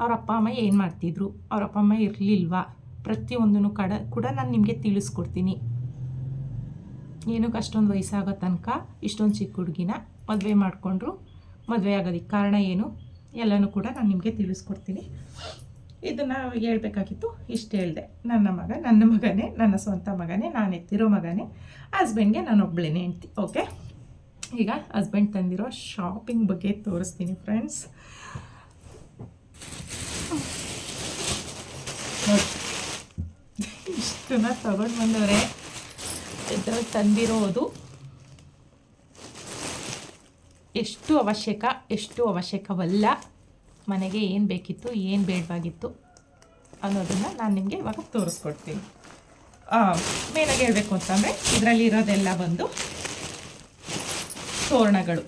ಅವ್ರ ಅಪ್ಪ, ಅಮ್ಮ ಏನು ಮಾಡ್ತಿದ್ರು? ಅವ್ರ ಅಪ್ಪ, ಅಮ್ಮ ಇರಲಿಲ್ವಾ? ಪ್ರತಿಯೊಂದನ್ನು ಕಡ, ಕೂಡ ನಾನು ನಿಮಗೆ ತಿಳಿಸ್ಕೊಡ್ತೀನಿ. ಏನಕ್ಕೆ ಅಷ್ಟೊಂದು ವಯಸ್ಸಾಗೋ ತನಕ ಇಷ್ಟೊಂದು ಚಿಕ್ಕ ಹುಡುಗಿನ ಮದುವೆ ಮಾಡಿಕೊಂಡ್ರು. ಮದುವೆ ಆಗೋದಕ್ಕೆ ಕಾರಣ ಏನು? ಎಲ್ಲನೂ ಕೂಡ ನಾನು ನಿಮಗೆ ತಿಳಿಸ್ಕೊಡ್ತೀನಿ. ಇದನ್ನು ಹೇಳಬೇಕಾಗಿತ್ತು, ಇಷ್ಟು ಹೇಳಿದೆ ನನ್ನ ಮಗ, ನನ್ನ ಮಗನೇ, ನನ್ನ ಸ್ವಂತ ಮಗನೇ, ನಾನು ಎತ್ತಿರೋ ಮಗನೇ ಹಸ್ಬೆಂಡ್ಗೆ ನಾನು ಒಬ್ಬಳೇ ಹೆಂಡ್ತಿ ಓಕೆ ಈಗ ಹಸ್ಬೆಂಡ್ ತಂದಿರೋ ಶಾಪಿಂಗ್ ಬಗ್ಗೆ ತೋರಿಸ್ತೀನಿ ಫ್ರೆಂಡ್ಸ್ ಇಷ್ಟನ್ನ ತಗೊಂಡು ಬಂದವರೆ. ಇದ್ರಲ್ಲಿ ತಂದಿರೋದು ಎಷ್ಟು ಅವಶ್ಯಕ, ಎಷ್ಟು ಅವಶ್ಯಕವಲ್ಲ. ಮನೆಗೆ ಏನು ಬೇಕಿತ್ತು, ಏನು ಬೇಡವಾಗಿತ್ತು ಅನ್ನೋದನ್ನು ನಾನು ನಿಮಗೆ ಇವಾಗ ತೋರಿಸ್ಕೊಡ್ತೀನಿ. ಮೇನಾಗಿ ಹೇಳಬೇಕು ಅಂತಂದರೆ ಇದರಲ್ಲಿ ಇರೋದೆಲ್ಲ ಬಂದು ತೋರಣಗಳು.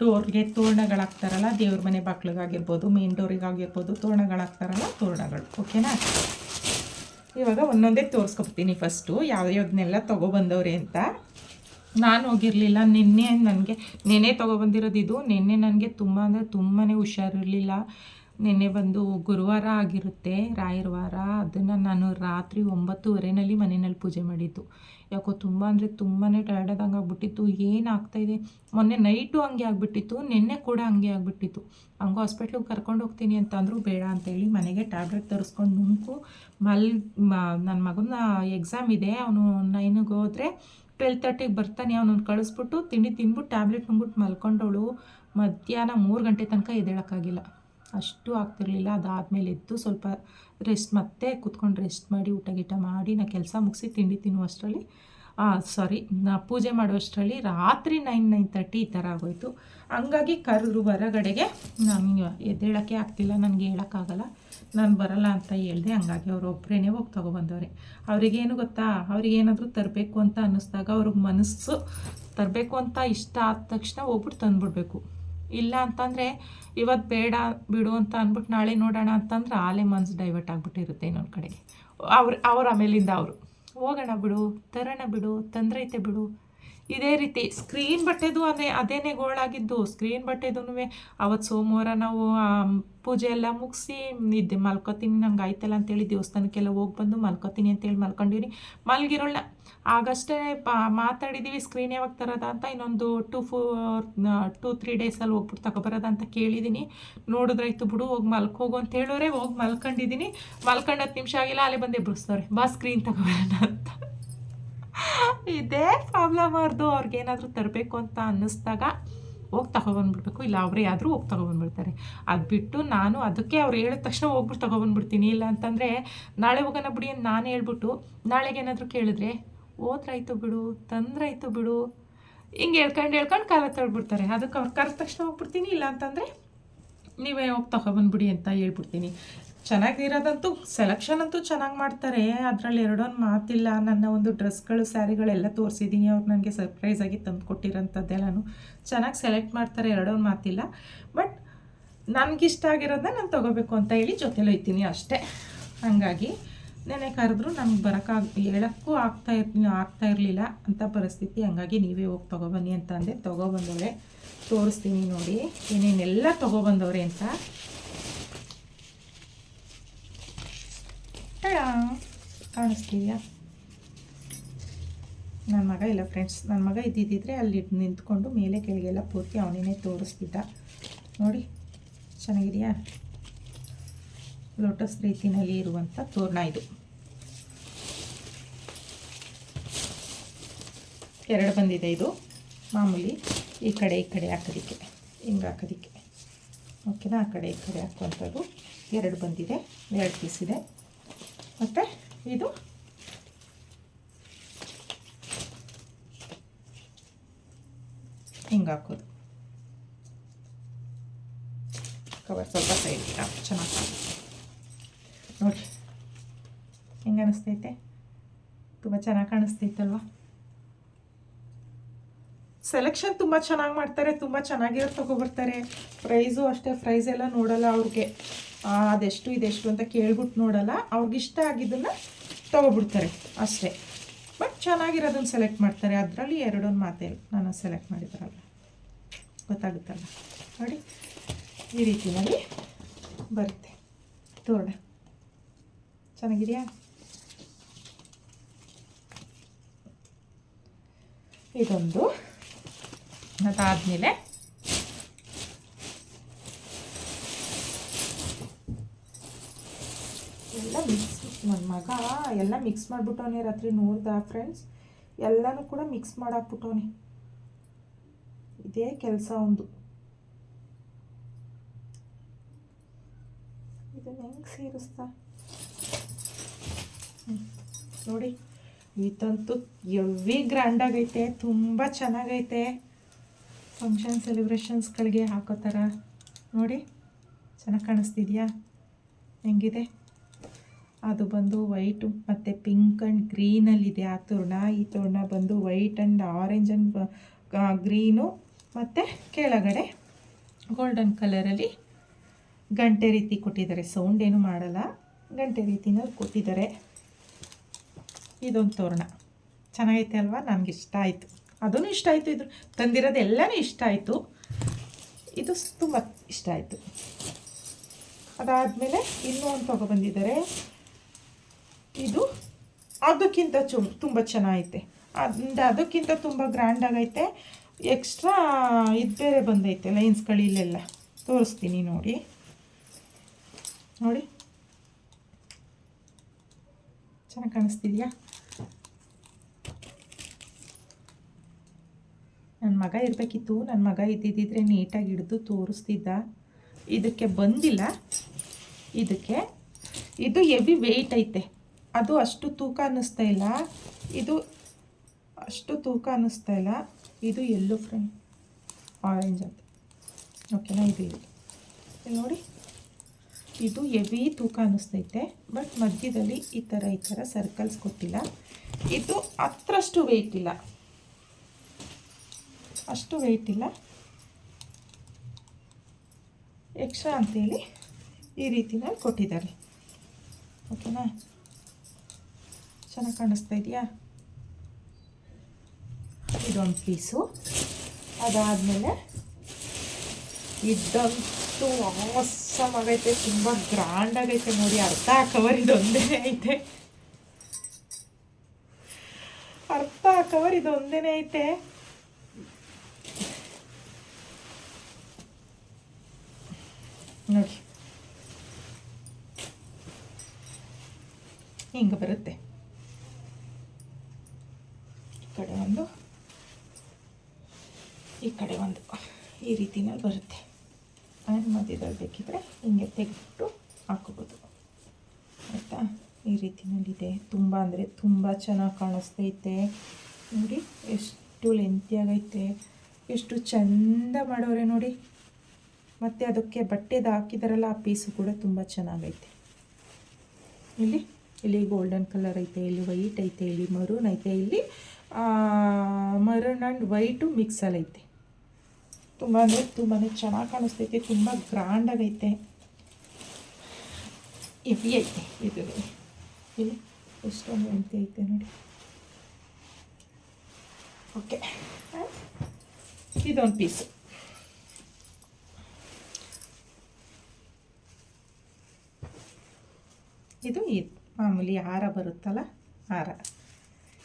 ಡೋರ್ಗೆ ತೋರಣಗಳಾಗ್ತಾರಲ್ಲ, ದೇವ್ರ ಮನೆ ಬಾಗ್ಲಿಗಾಗಿರ್ಬೋದು ಮೇನ್ ಡೋರಿಗಾಗಿರ್ಬೋದು ತೋರಣಗಳಾಗ್ತಾರಲ್ಲ ತೋರಣಗಳು. ಓಕೆನಾ? ಇವಾಗ ಒಂದೊಂದೇ ತೋರಿಸ್ಕೊಡ್ತೀನಿ ಫಸ್ಟು ಯಾವ್ಯಾವ್ದನ್ನೆಲ್ಲ ತೊಗೊಬಂದವ್ರೆ ಅಂತ. ನಾನು ಹೋಗಿರಲಿಲ್ಲ, ನಿನ್ನೆ ನನಗೆ, ನೆನ್ನೆ ತೊಗೊಬಂದಿರೋದು ಇದು, ನಿನ್ನೆ ನನಗೆ ತುಂಬ ಅಂದರೆ ತುಂಬಾ ಹುಷಾರಿರಲಿಲ್ಲ. ನಿನ್ನೆ ಬಂದು ಗುರುವಾರ ಆಗಿರುತ್ತೆ ರಾಯರ ವಾರ ಅದನ್ನು ನಾನು ರಾತ್ರಿ ಒಂಬತ್ತುವರೆನಲ್ಲಿ ಮನೆಯಲ್ಲಿ ಪೂಜೆ ಮಾಡಿದ್ದು. ಯಾಕೋ ತುಂಬ ಅಂದರೆ ತುಂಬಾ ಟಯರ್ಡ್ ಆದಂಗೆ ಆಗ್ಬಿಟ್ಟಿತ್ತು. ಏನು ಆಗ್ತಾಯಿದೆ ಮೊನ್ನೆ ನೈಟು ಹಂಗೆ ಆಗಿಬಿಟ್ಟಿತ್ತು, ನಿನ್ನೆ ಕೂಡ ಹಂಗೆ ಆಗಿಬಿಟ್ಟಿತ್ತು. ಹಂಗೂ ಹಾಸ್ಪಿಟ್ಲಿಗೆ ಕರ್ಕೊಂಡು ಹೋಗ್ತೀನಿ ಅಂತ ಅಂದರೂ ಬೇಡ ಅಂತೇಳಿ ಮನೆಗೆ ಟ್ಯಾಬ್ಲೆಟ್ ತರಿಸ್ಕೊಂಡು ನುಂಕು ಮಲ್ ನನ್ನ ಮಗನ ಎಕ್ಸಾಮ್ ಇದೆ, ಅವನು ನೈನಿಗೆ ಹೋದರೆ ಟ್ವೆಲ್ ತರ್ಟಿಗೆ ಬರ್ತಾನೆ ಅವನನ್ನು ಕಳಿಸ್ಬಿಟ್ಟು ತಿಂಡಿ ತಿಂದ್ಬಿಟ್ಟು ಟ್ಯಾಬ್ಲೆಟ್ ನುಂಗ್ಬಿಟ್ಟು ಮಲ್ಕೊಂಡವಳು. ಮಧ್ಯಾಹ್ನ ಮೂರು ಗಂಟೆ ತನಕ ಎದ್ದೇಳೋಕ್ಕಾಗಿಲ್ಲ. ಅಷ್ಟು ಆಗ್ತಿರ್ಲಿಲ್ಲ. ಅದಾದಮೇಲೆ ಎದ್ದು ಸ್ವಲ್ಪ ರೆಸ್ಟ್ ಮತ್ತೆ ಕುತ್ಕೊಂಡು ರೆಸ್ಟ್ ಮಾಡಿ ಊಟ ಗೀಟ ಮಾಡಿ ನಾ ಕೆಲಸ ಮುಗಿಸಿ ತಿಂಡಿ ತಿನ್ನುವಷ್ಟರಲ್ಲಿ ಸಾರಿ ಪೂಜೆ ಮಾಡುವಷ್ಟರಲ್ಲಿ ರಾತ್ರಿ ನೈನ್ ನೈನ್ ತರ್ಟಿ ಈ ಥರ ಆಗೋಯಿತು. ಹಂಗಾಗಿ ಕರೆದ್ರು ಹೊರಗಡೆಗೆ ನಾನು ಎದ್ದೇಳೋಕ್ಕೆ ಆಗ್ತಿಲ್ಲ, ನನಗೆ ಹೇಳೋಕ್ಕಾಗಲ್ಲ. ನಾನು ಬರಲ್ಲ ಅಂತ ಹೇಳಿದೆ, ಹಂಗಾಗಿ ಅವರು ಒಬ್ಬರೇ ಹೋಗಿ ತೊಗೊಬಂದವ್ರೆ. ಅವ್ರಿಗೇನು ಗೊತ್ತಾ, ಅವ್ರಿಗೇನಾದರೂ ತರಬೇಕು ಅಂತ ಅನ್ನಿಸ್ದಾಗ ಅವ್ರಿಗೆ ಮನಸ್ಸು ತರಬೇಕು ಅಂತ ಇಷ್ಟ ಆದ ತಕ್ಷಣ ಹೋಗ್ಬಿಟ್ಟು ತಂದುಬಿಡ್ಬೇಕು. ಇಲ್ಲ ಅಂತಂದರೆ ಇವತ್ತು ಬೇಡ ಬಿಡು ಅಂತ ಅಂದ್ಬಿಟ್ಟು ನಾಳೆ ನೋಡೋಣ ಅಂತಂದ್ರೆ ಆಲೆ ಮನ್ಸು ಡೈವರ್ಟ್ ಆಗಿಬಿಟ್ಟಿರುತ್ತೆ ಇನ್ನೊಂದು ಕಡೆಗೆ. ಅವ್ರು, ಅವ್ರ ಆಮೇಲಿಂದ ಅವರು. ಹೋಗೋಣ ಬಿಡು ತರೋಣ ಬಿಡು ತೊಂದ್ರೆ ಬಿಡು. ಇದೇ ರೀತಿ ಸ್ಕ್ರೀನ್ ಬಟ್ಟೆದು ಅದೇ, ಅದೇನೇ ಗೋಳಾಗಿದ್ದು ಸ್ಕ್ರೀನ್ ಬಟ್ಟೆದೂ ಅವತ್ತು ಸೋಮವಾರ ನಾವು ಪೂಜೆ ಎಲ್ಲ ಮುಗಿಸಿ ನಿದ್ದೆ ಮಲ್ಕೋತೀನಿ, ನಂಗೆ ಆಯ್ತಲ್ಲ ಅಂತೇಳಿ ದೇವಸ್ಥಾನಕ್ಕೆಲ್ಲ ಹೋಗಿ ಬಂದು ಮಲ್ಕೋತೀನಿ ಅಂತೇಳಿ ಮಲ್ಕೊಂಡಿರಿ ಮಲ್ಗಿರೋಲ್ಲ. ಆಗಷ್ಟೇ ಮಾತಾಡಿದ್ದೀವಿ ಸ್ಕ್ರೀನ್ ಯಾವಾಗ ತರೋದ ಅಂತ, ಇನ್ನೊಂದು ಟೂ ಫೋರ್ ಟೂ ತ್ರೀ ಡೇಸಲ್ಲಿ ಹೋಗ್ಬಿಟ್ಟು ತಗೊಬರೋದ ಅಂತ ಕೇಳಿದ್ದೀನಿ ನೋಡಿದ್ರಾಯ್ತು ಬಿಡು, ಹೋಗಿ ಮಲ್ಕೋಗು ಅಂತ ಹೇಳೋರೆ, ಹೋಗಿ ಮಲ್ಕೊಂಡಿದ್ದೀನಿ ಮಲ್ಕೊಂಡು ಹತ್ತು ನಿಮಿಷ ಆಗಿಲ್ಲ, ಅಲ್ಲೇ ಬಂದೇ ಎಬ್ಬಿಸ್ತವ್ರೆ ಬಾ ಸ್ಕ್ರೀನ್ ತಗೊಬರೋಣ ಅಂತ. ಇದೇ ಪ್ರಾಬ್ಲಮ್ ಅವ್ರದ್ದು ಅವ್ರಿಗೇನಾದರೂ ತರಬೇಕು ಅಂತ ಅನ್ನಿಸ್ದಾಗ ಹೋಗಿ ತಗೊಬಂದ್ಬಿಡ್ಬೇಕು ಇಲ್ಲ, ಅವರೇ ಆದರೂ ಹೋಗಿ ತಗೊಬಂದ್ಬಿಡ್ತಾರೆ ಅದು ಬಿಟ್ಟು ನಾನು ಅದಕ್ಕೆ ಅವ್ರು ಹೇಳಿದ ತಕ್ಷಣ ಹೋಗ್ಬಿಟ್ಟು ತಗೊಬಂದ್ಬಿಡ್ತೀನಿ ಇಲ್ಲ ಅಂತಂದರೆ ನಾಳೆ ಹೋಗೋಣ ಬಿಡಿ ಅಂತ ನಾನು ಹೇಳ್ಬಿಟ್ಟು ನಾಳೆಗೆ ಏನಾದರೂ ಕೇಳಿದ್ರೆ ಓದ್ರಾಯ್ತು ಬಿಡು, ತಂದ್ರಾಯ್ತು ಬಿಡು. ಹಿಂಗೆ ಹೇಳ್ಕೊಂಡು ಹೇಳ್ಕೊಂಡು ಕಾಲ ತೊಳ್ಬಿಡ್ತಾರೆ. ಅದಕ್ಕೆ ಅವ್ರು ಕರೆದ ತಕ್ಷಣ ಹೋಗ್ಬಿಡ್ತೀನಿ. ಇಲ್ಲ ಅಂತಂದರೆ ನೀವೇ ಹೋಗಿ ತಗೊಬಂದ್ಬಿಡಿ ಅಂತ ಹೇಳ್ಬಿಡ್ತೀನಿ. ಚೆನ್ನಾಗಿರೋದಂತೂ ಸೆಲೆಕ್ಷನ್ ಅಂತೂ ಚೆನ್ನಾಗಿ ಮಾಡ್ತಾರೆ. ಅದರಲ್ಲಿ ಎರಡೊಂದು ಮಾತಿಲ್ಲ. ನನ್ನ ಒಂದು ಡ್ರೆಸ್ಗಳು ಸ್ಯಾರಿಗಳೆಲ್ಲ ತೋರಿಸಿದ್ದೀನಿ. ಅವ್ರು ನನಗೆ ಸರ್ಪ್ರೈಸಾಗಿ ತಂದು ಕೊಟ್ಟಿರೋಂಥದ್ದೆಲ್ಲನೂ ಚೆನ್ನಾಗಿ ಸೆಲೆಕ್ಟ್ ಮಾಡ್ತಾರೆ, ಎರಡೊಂದು ಮಾತಿಲ್ಲ. ಬಟ್ ನನಗಿಷ್ಟ ಆಗಿರೋದನ್ನ ನಾನು ತೊಗೋಬೇಕು ಅಂತ ಹೇಳಿ ಜೊತೆಲಿ ಹೋಯ್ತೀನಿ ಅಷ್ಟೇ. ಹಾಗಾಗಿ ನೆನೆ ಕರೆದ್ರು ನಮ್ಗೆ ಬರೋಕ್ಕಾಗ ಹೇಳೋಕ್ಕೂ ಆಗ್ತಾ ಇರ್, ಆಗ್ತಾ ಇರಲಿಲ್ಲ ಅಂತ ಪರಿಸ್ಥಿತಿ. ಹಂಗಾಗಿ ನೀವೇ ಹೋಗಿ ತೊಗೊಬನ್ನಿ ಅಂತ ಅಂದೆ. ತೊಗೊಬಂದವ್ರೆ ತೋರಿಸ್ತೀನಿ ನೋಡಿ. ಏನೇನೆಲ್ಲ ತೊಗೊಬಂದವ್ರೆ ಅಂತ. ಕಾಣಿಸ್ತಿದ್ಯಾ ನನ್ನ ಮಗ ಇಲ್ಲ ಫ್ರೆಂಡ್ಸ್ ನನ್ನ ಮಗ ಇದ್ದಿದ್ದಿದ್ರೆ ಅಲ್ಲಿ ನಿಂತ್ಕೊಂಡು ಮೇಲೆ ಕೆಳಗೆಲ್ಲ ಪೂರ್ತಿ ಅವನೇ ತೋರಿಸ್ತಿದ್ದ ನೋಡಿ, ಚೆನ್ನಾಗಿದೆಯಾ? ಲೋಟಸ್ ರೀತಿನಲ್ಲಿ ಇರುವಂಥ ತೋರಣ ಇದು. ಎರಡು ಬಂದಿದೆ ಇದು. ಮಾಮೂಲಿ ಈ ಕಡೆ ಈ ಕಡೆ ಹಾಕೋದಿಕ್ಕೆ. ಹಿಂಗೆ ಹಾಕೋದಿಕ್ಕೆ. ಓಕೆನಾ ಆ ಕಡೆ, ಈ ಕಡೆ ಹಾಕುವಂಥದ್ದು. ಎರಡು ಬಂದಿದೆ. ಎರಡು ಪೀಸ್ ಇದೆ. ಮತ್ತು ಇದು? ಹಿಂಗೆ ಹಾಕೋದು. ಕವರ್ ಸ್ವಲ್ಪ ಸೈಡ್ ಚೆನ್ನಾಗಿ ನೋಡಿ, ಹೆಂಗೆ ಅನಿಸ್ತೈತೆ? ತುಂಬ ಚೆನ್ನಾಗಿ ಕಾಣಿಸ್ತೈತಲ್ವ? ಸೆಲೆಕ್ಷನ್ ತುಂಬ ಚೆನ್ನಾಗಿ ಮಾಡ್ತಾರೆ, ತುಂಬ ಚೆನ್ನಾಗಿರೋದು ತೊಗೊಬರ್ತಾರೆ. ಪ್ರೈಸು ಅಷ್ಟೇ ಪ್ರೈಸ್ ಎಲ್ಲ ನೋಡಲ್ಲ ಅವ್ರಿಗೆ. ಅದೆಷ್ಟು, ಇದೆಷ್ಟು ಅಂತ ಕೇಳ್ಬಿಟ್ಟು ನೋಡಲ್ಲ. ಅವ್ರಿಗೆ ಇಷ್ಟ ಆಗಿದ್ದನ್ನು ತೊಗೊಬಿಡ್ತಾರೆ. ಅಷ್ಟೇ. ಬಟ್ ಚೆನ್ನಾಗಿರೋದನ್ನು ಸೆಲೆಕ್ಟ್ ಮಾಡ್ತಾರೆ. ಅದರಲ್ಲಿ ಎರಡೊಂದು ಮಾತೇ ನಾನು ಸೆಲೆಕ್ಟ್ ಮಾಡಿದ್ರಲ್ಲ. ಗೊತ್ತಾಗುತ್ತಲ್ಲ? ನೋಡಿ. ಈ ರೀತಿಯಲ್ಲಿ ಬರುತ್ತೆ. ತೋರಣ. ಚೆನ್ನಾಗಿದೆಯಾ? ಇದೊಂದು ಅದಾದಮೇಲೆ ಎಲ್ಲ ಮಿಕ್ಸ್ ನನ್ನ ಮಗ, ಎಲ್ಲ ಮಿಕ್ಸ್ ಮಾಡಿಬಿಟ್ಟವನೇ ರಾತ್ರಿ ನೋಡ್ದ ಫ್ರೆಂಡ್ಸ್ ಎಲ್ಲನೂ ಕೂಡ ಮಿಕ್ಸ್ ಮಾಡಾಕ್ಬಿಟ್ಟವನೆ. ಇದೇ ಕೆಲಸ ಒಂದು. ಇದನ್ನ ಹೆಂಗೆ ಸೇರಿಸ್ತಾ. ನೋಡಿ. ಇದಂತೂ ಗ್ರ್ಯಾಂಡ್ ಆಗೈತೆ, ತುಂಬ ಚೆನ್ನಾಗೈತೆ. ಫಂಕ್ಷನ್ ಸೆಲೆಬ್ರೇಷನ್ಸ್ಗಳಿಗೆ ಹಾಕೋ ಥರ ನೋಡಿ, ಚೆನ್ನಾಗಿ ಕಾಣಿಸ್ತಿದ್ಯಾ? ಹೆಂಗಿದೆ? ಅದು ಬಂದು ವೈಟು ಮತ್ತು ಪಿಂಕ್ ಆ್ಯಂಡ್ ಗ್ರೀನಲ್ಲಿದೆ ಆ ತೋರಣ, ಈ ತೋರಣ ಬಂದು white and orange and green ಮತ್ತು ಕೆಳಗಡೆ ಗೋಲ್ಡನ್ ಕಲರಲ್ಲಿ ಗಂಟೆ ರೀತಿ ಕೊಟ್ಟಿದ್ದಾರೆ. ಸೌಂಡ್ ಏನು ಮಾಡಲ್ಲ, ಗಂಟೆ ರೀತಿನ ಕೊಟ್ಟಿದ್ದಾರೆ. ಇದೊಂದು ತೋರಣ. ಚೆನ್ನಾಗೈತೆ ಅಲ್ವಾ? ನನಗೆ ಇಷ್ಟ ಆಯಿತು. ಅದೂ ಇಷ್ಟ ಆಯಿತು. ಇದು ತಂದಿರೋದು ಎಲ್ಲನೂ ಇಷ್ಟ ಆಯಿತು. ಇದು ತುಂಬ ಇಷ್ಟ ಆಯಿತು. ಅದಾದಮೇಲೆ ಇನ್ನೂ ಒಂದು ತೊಗೊಬಂದಿದ್ದಾರೆ ಇದು ಅದಕ್ಕಿಂತ ಚು ತುಂಬ ಚೆನ್ನಾಗೈತೆ. ಅದಿಂದ ಅದಕ್ಕಿಂತ ತುಂಬ ಗ್ರ್ಯಾಂಡ್ ಆಗೈತೆ. ಎಕ್ಸ್ಟ್ರಾ ಇದು ಬೇರೆ ಬಂದೈತೆ ಲೈನ್ಸ್ಗಳು ಇಲ್ಲೆಲ್ಲ. ತೋರಿಸ್ತೀನಿ ನೋಡಿ. ನೋಡಿ. ಚೆನ್ನಾಗಿ ಕಾಣಿಸ್ತಿದೆಯಾ? ನನ್ನ ಮಗ ಇರಬೇಕಿತ್ತು. ನನ್ನ ಮಗ ಇದ್ದಿದ್ದರೆ ನೀಟಾಗಿ ಹಿಡಿದು ತೋರಿಸ್ತಿದ್ದ. ಇದಕ್ಕೆ ಬಂದಿಲ್ಲ. ಇದಕ್ಕೆ ಇದು ಹೆವಿ ವೆಯ್ಟ್ ಐತೆ. ಅದು ಅಷ್ಟು ತೂಕ ಅನ್ನಿಸ್ತಾ ಇಲ್ಲ. ಇದು ಅಷ್ಟು ತೂಕ ಅನ್ನಿಸ್ತಾ ಇಲ್ಲ. ಇದು ಎಲ್ಲೋ ಫ್ರೆಂಡ್ ಆರೆಂಜ್ ಅಂತ ಓಕೆನಾ? ಇದು ಇದು ನೋಡಿ. ಇದು ಹೆವಿ ತೂಕ ಅನ್ನಿಸ್ತೈತೆ. ಬಟ್ ಮಧ್ಯದಲ್ಲಿ ಈ ಥರ ಈ ಥರ ಸರ್ಕಲ್ಸ್ ಕೊಟ್ಟಿಲ್ಲ ಇದು ಹತ್ರಷ್ಟು ವೆಯ್ಟ್ ಇಲ್ಲ. ಅಷ್ಟು ವೆಯ್ಟ್ ಇಲ್ಲ. ಎಕ್ಸ್ಟ್ರಾ ಅಂತೇಳಿ ಈ ರೀತಿನ ಕೊಟ್ಟಿದ್ದಾರೆ. ಓಕೆನಾ? ಚೆನ್ನಾಗಿ ಕಾಣಿಸ್ತಾ ಇದೆಯಾ? ಇದೊಂದು ಪೀಸು. ಅದಾದಮೇಲೆ ಇದಂತೂ ಆಗೈತೆ ತುಂಬ ಗ್ರ್ಯಾಂಡ್ ಆಗೈತೆ ನೋಡಿ ಅರ್ಧ ಕವರ್ ಇದೊಂದೇ ಐತೆ. ಅರ್ಧ ಕವರ್ ಇದೊಂದೇ ಐತೆ. ನೋಡಿ. ಹಿಂಗೆ ಬರುತ್ತೆ ರೀತಿನಲ್ಲಿ ಬರುತ್ತೆ ಆ್ಯಂಡ್ ಮಧ್ಯದಲ್ಲಿ ಬೇಕಿದ್ರೆ ತೆಗೆದ್ಬಿಟ್ಟು ಹಾಕೋಬೋದು. ಆಯಿತಾ? ಈ ರೀತಿಯಲ್ಲಿದೆ ತುಂಬ ಅಂದರೆ ತುಂಬ ಚೆನ್ನಾಗಿ ಕಾಣಿಸ್ತೈತೆ. ನೋಡಿ, ಎಷ್ಟು ಲೆಂತಿಯಾಗೈತೆ ಎಷ್ಟು ಚಂದ ಮಾಡೋರೆ ನೋಡಿ. ಮತ್ತು ಅದಕ್ಕೆ ಬಟ್ಟೆದು ಹಾಕಿದಾರಲ್ಲ, ಆ ಪೀಸು ಕೂಡ ತುಂಬ ಚೆನ್ನಾಗೈತೆ. ಇಲ್ಲಿ ಇಲ್ಲಿ ಗೋಲ್ಡನ್ ಕಲರ್ ಐತೆ, ಇಲ್ಲಿ ವೈಟ್ ಐತೆ, ಇಲ್ಲಿ ಮರೂನ್ ಐತೆ, ಇಲ್ಲಿ ಮರೂನ್ ಆ್ಯಂಡ್ ವೈಟು ಮಿಕ್ಸಲ್ಲೈತೆ ತುಂಬ ಅಂದರೆ ತುಂಬಾ ಚೆನ್ನಾಗಿ ಕಾಣಿಸ್ತೈತೆ. ತುಂಬ ಗ್ರ್ಯಾಂಡಾಗೈತೆ ಹೆವಿ ಐತೆ ಇದು ಇಲ್ಲಿ ಎಷ್ಟೊಂದು ಐತೆ ನೋಡಿ. ಓಕೆ ಇದೊಂದು ಪೀಸು ಇದು ಇದು ಮಾಮೂಲಿ ಹಾರ ಬರುತ್ತಲ್ಲ, ಹಾರ.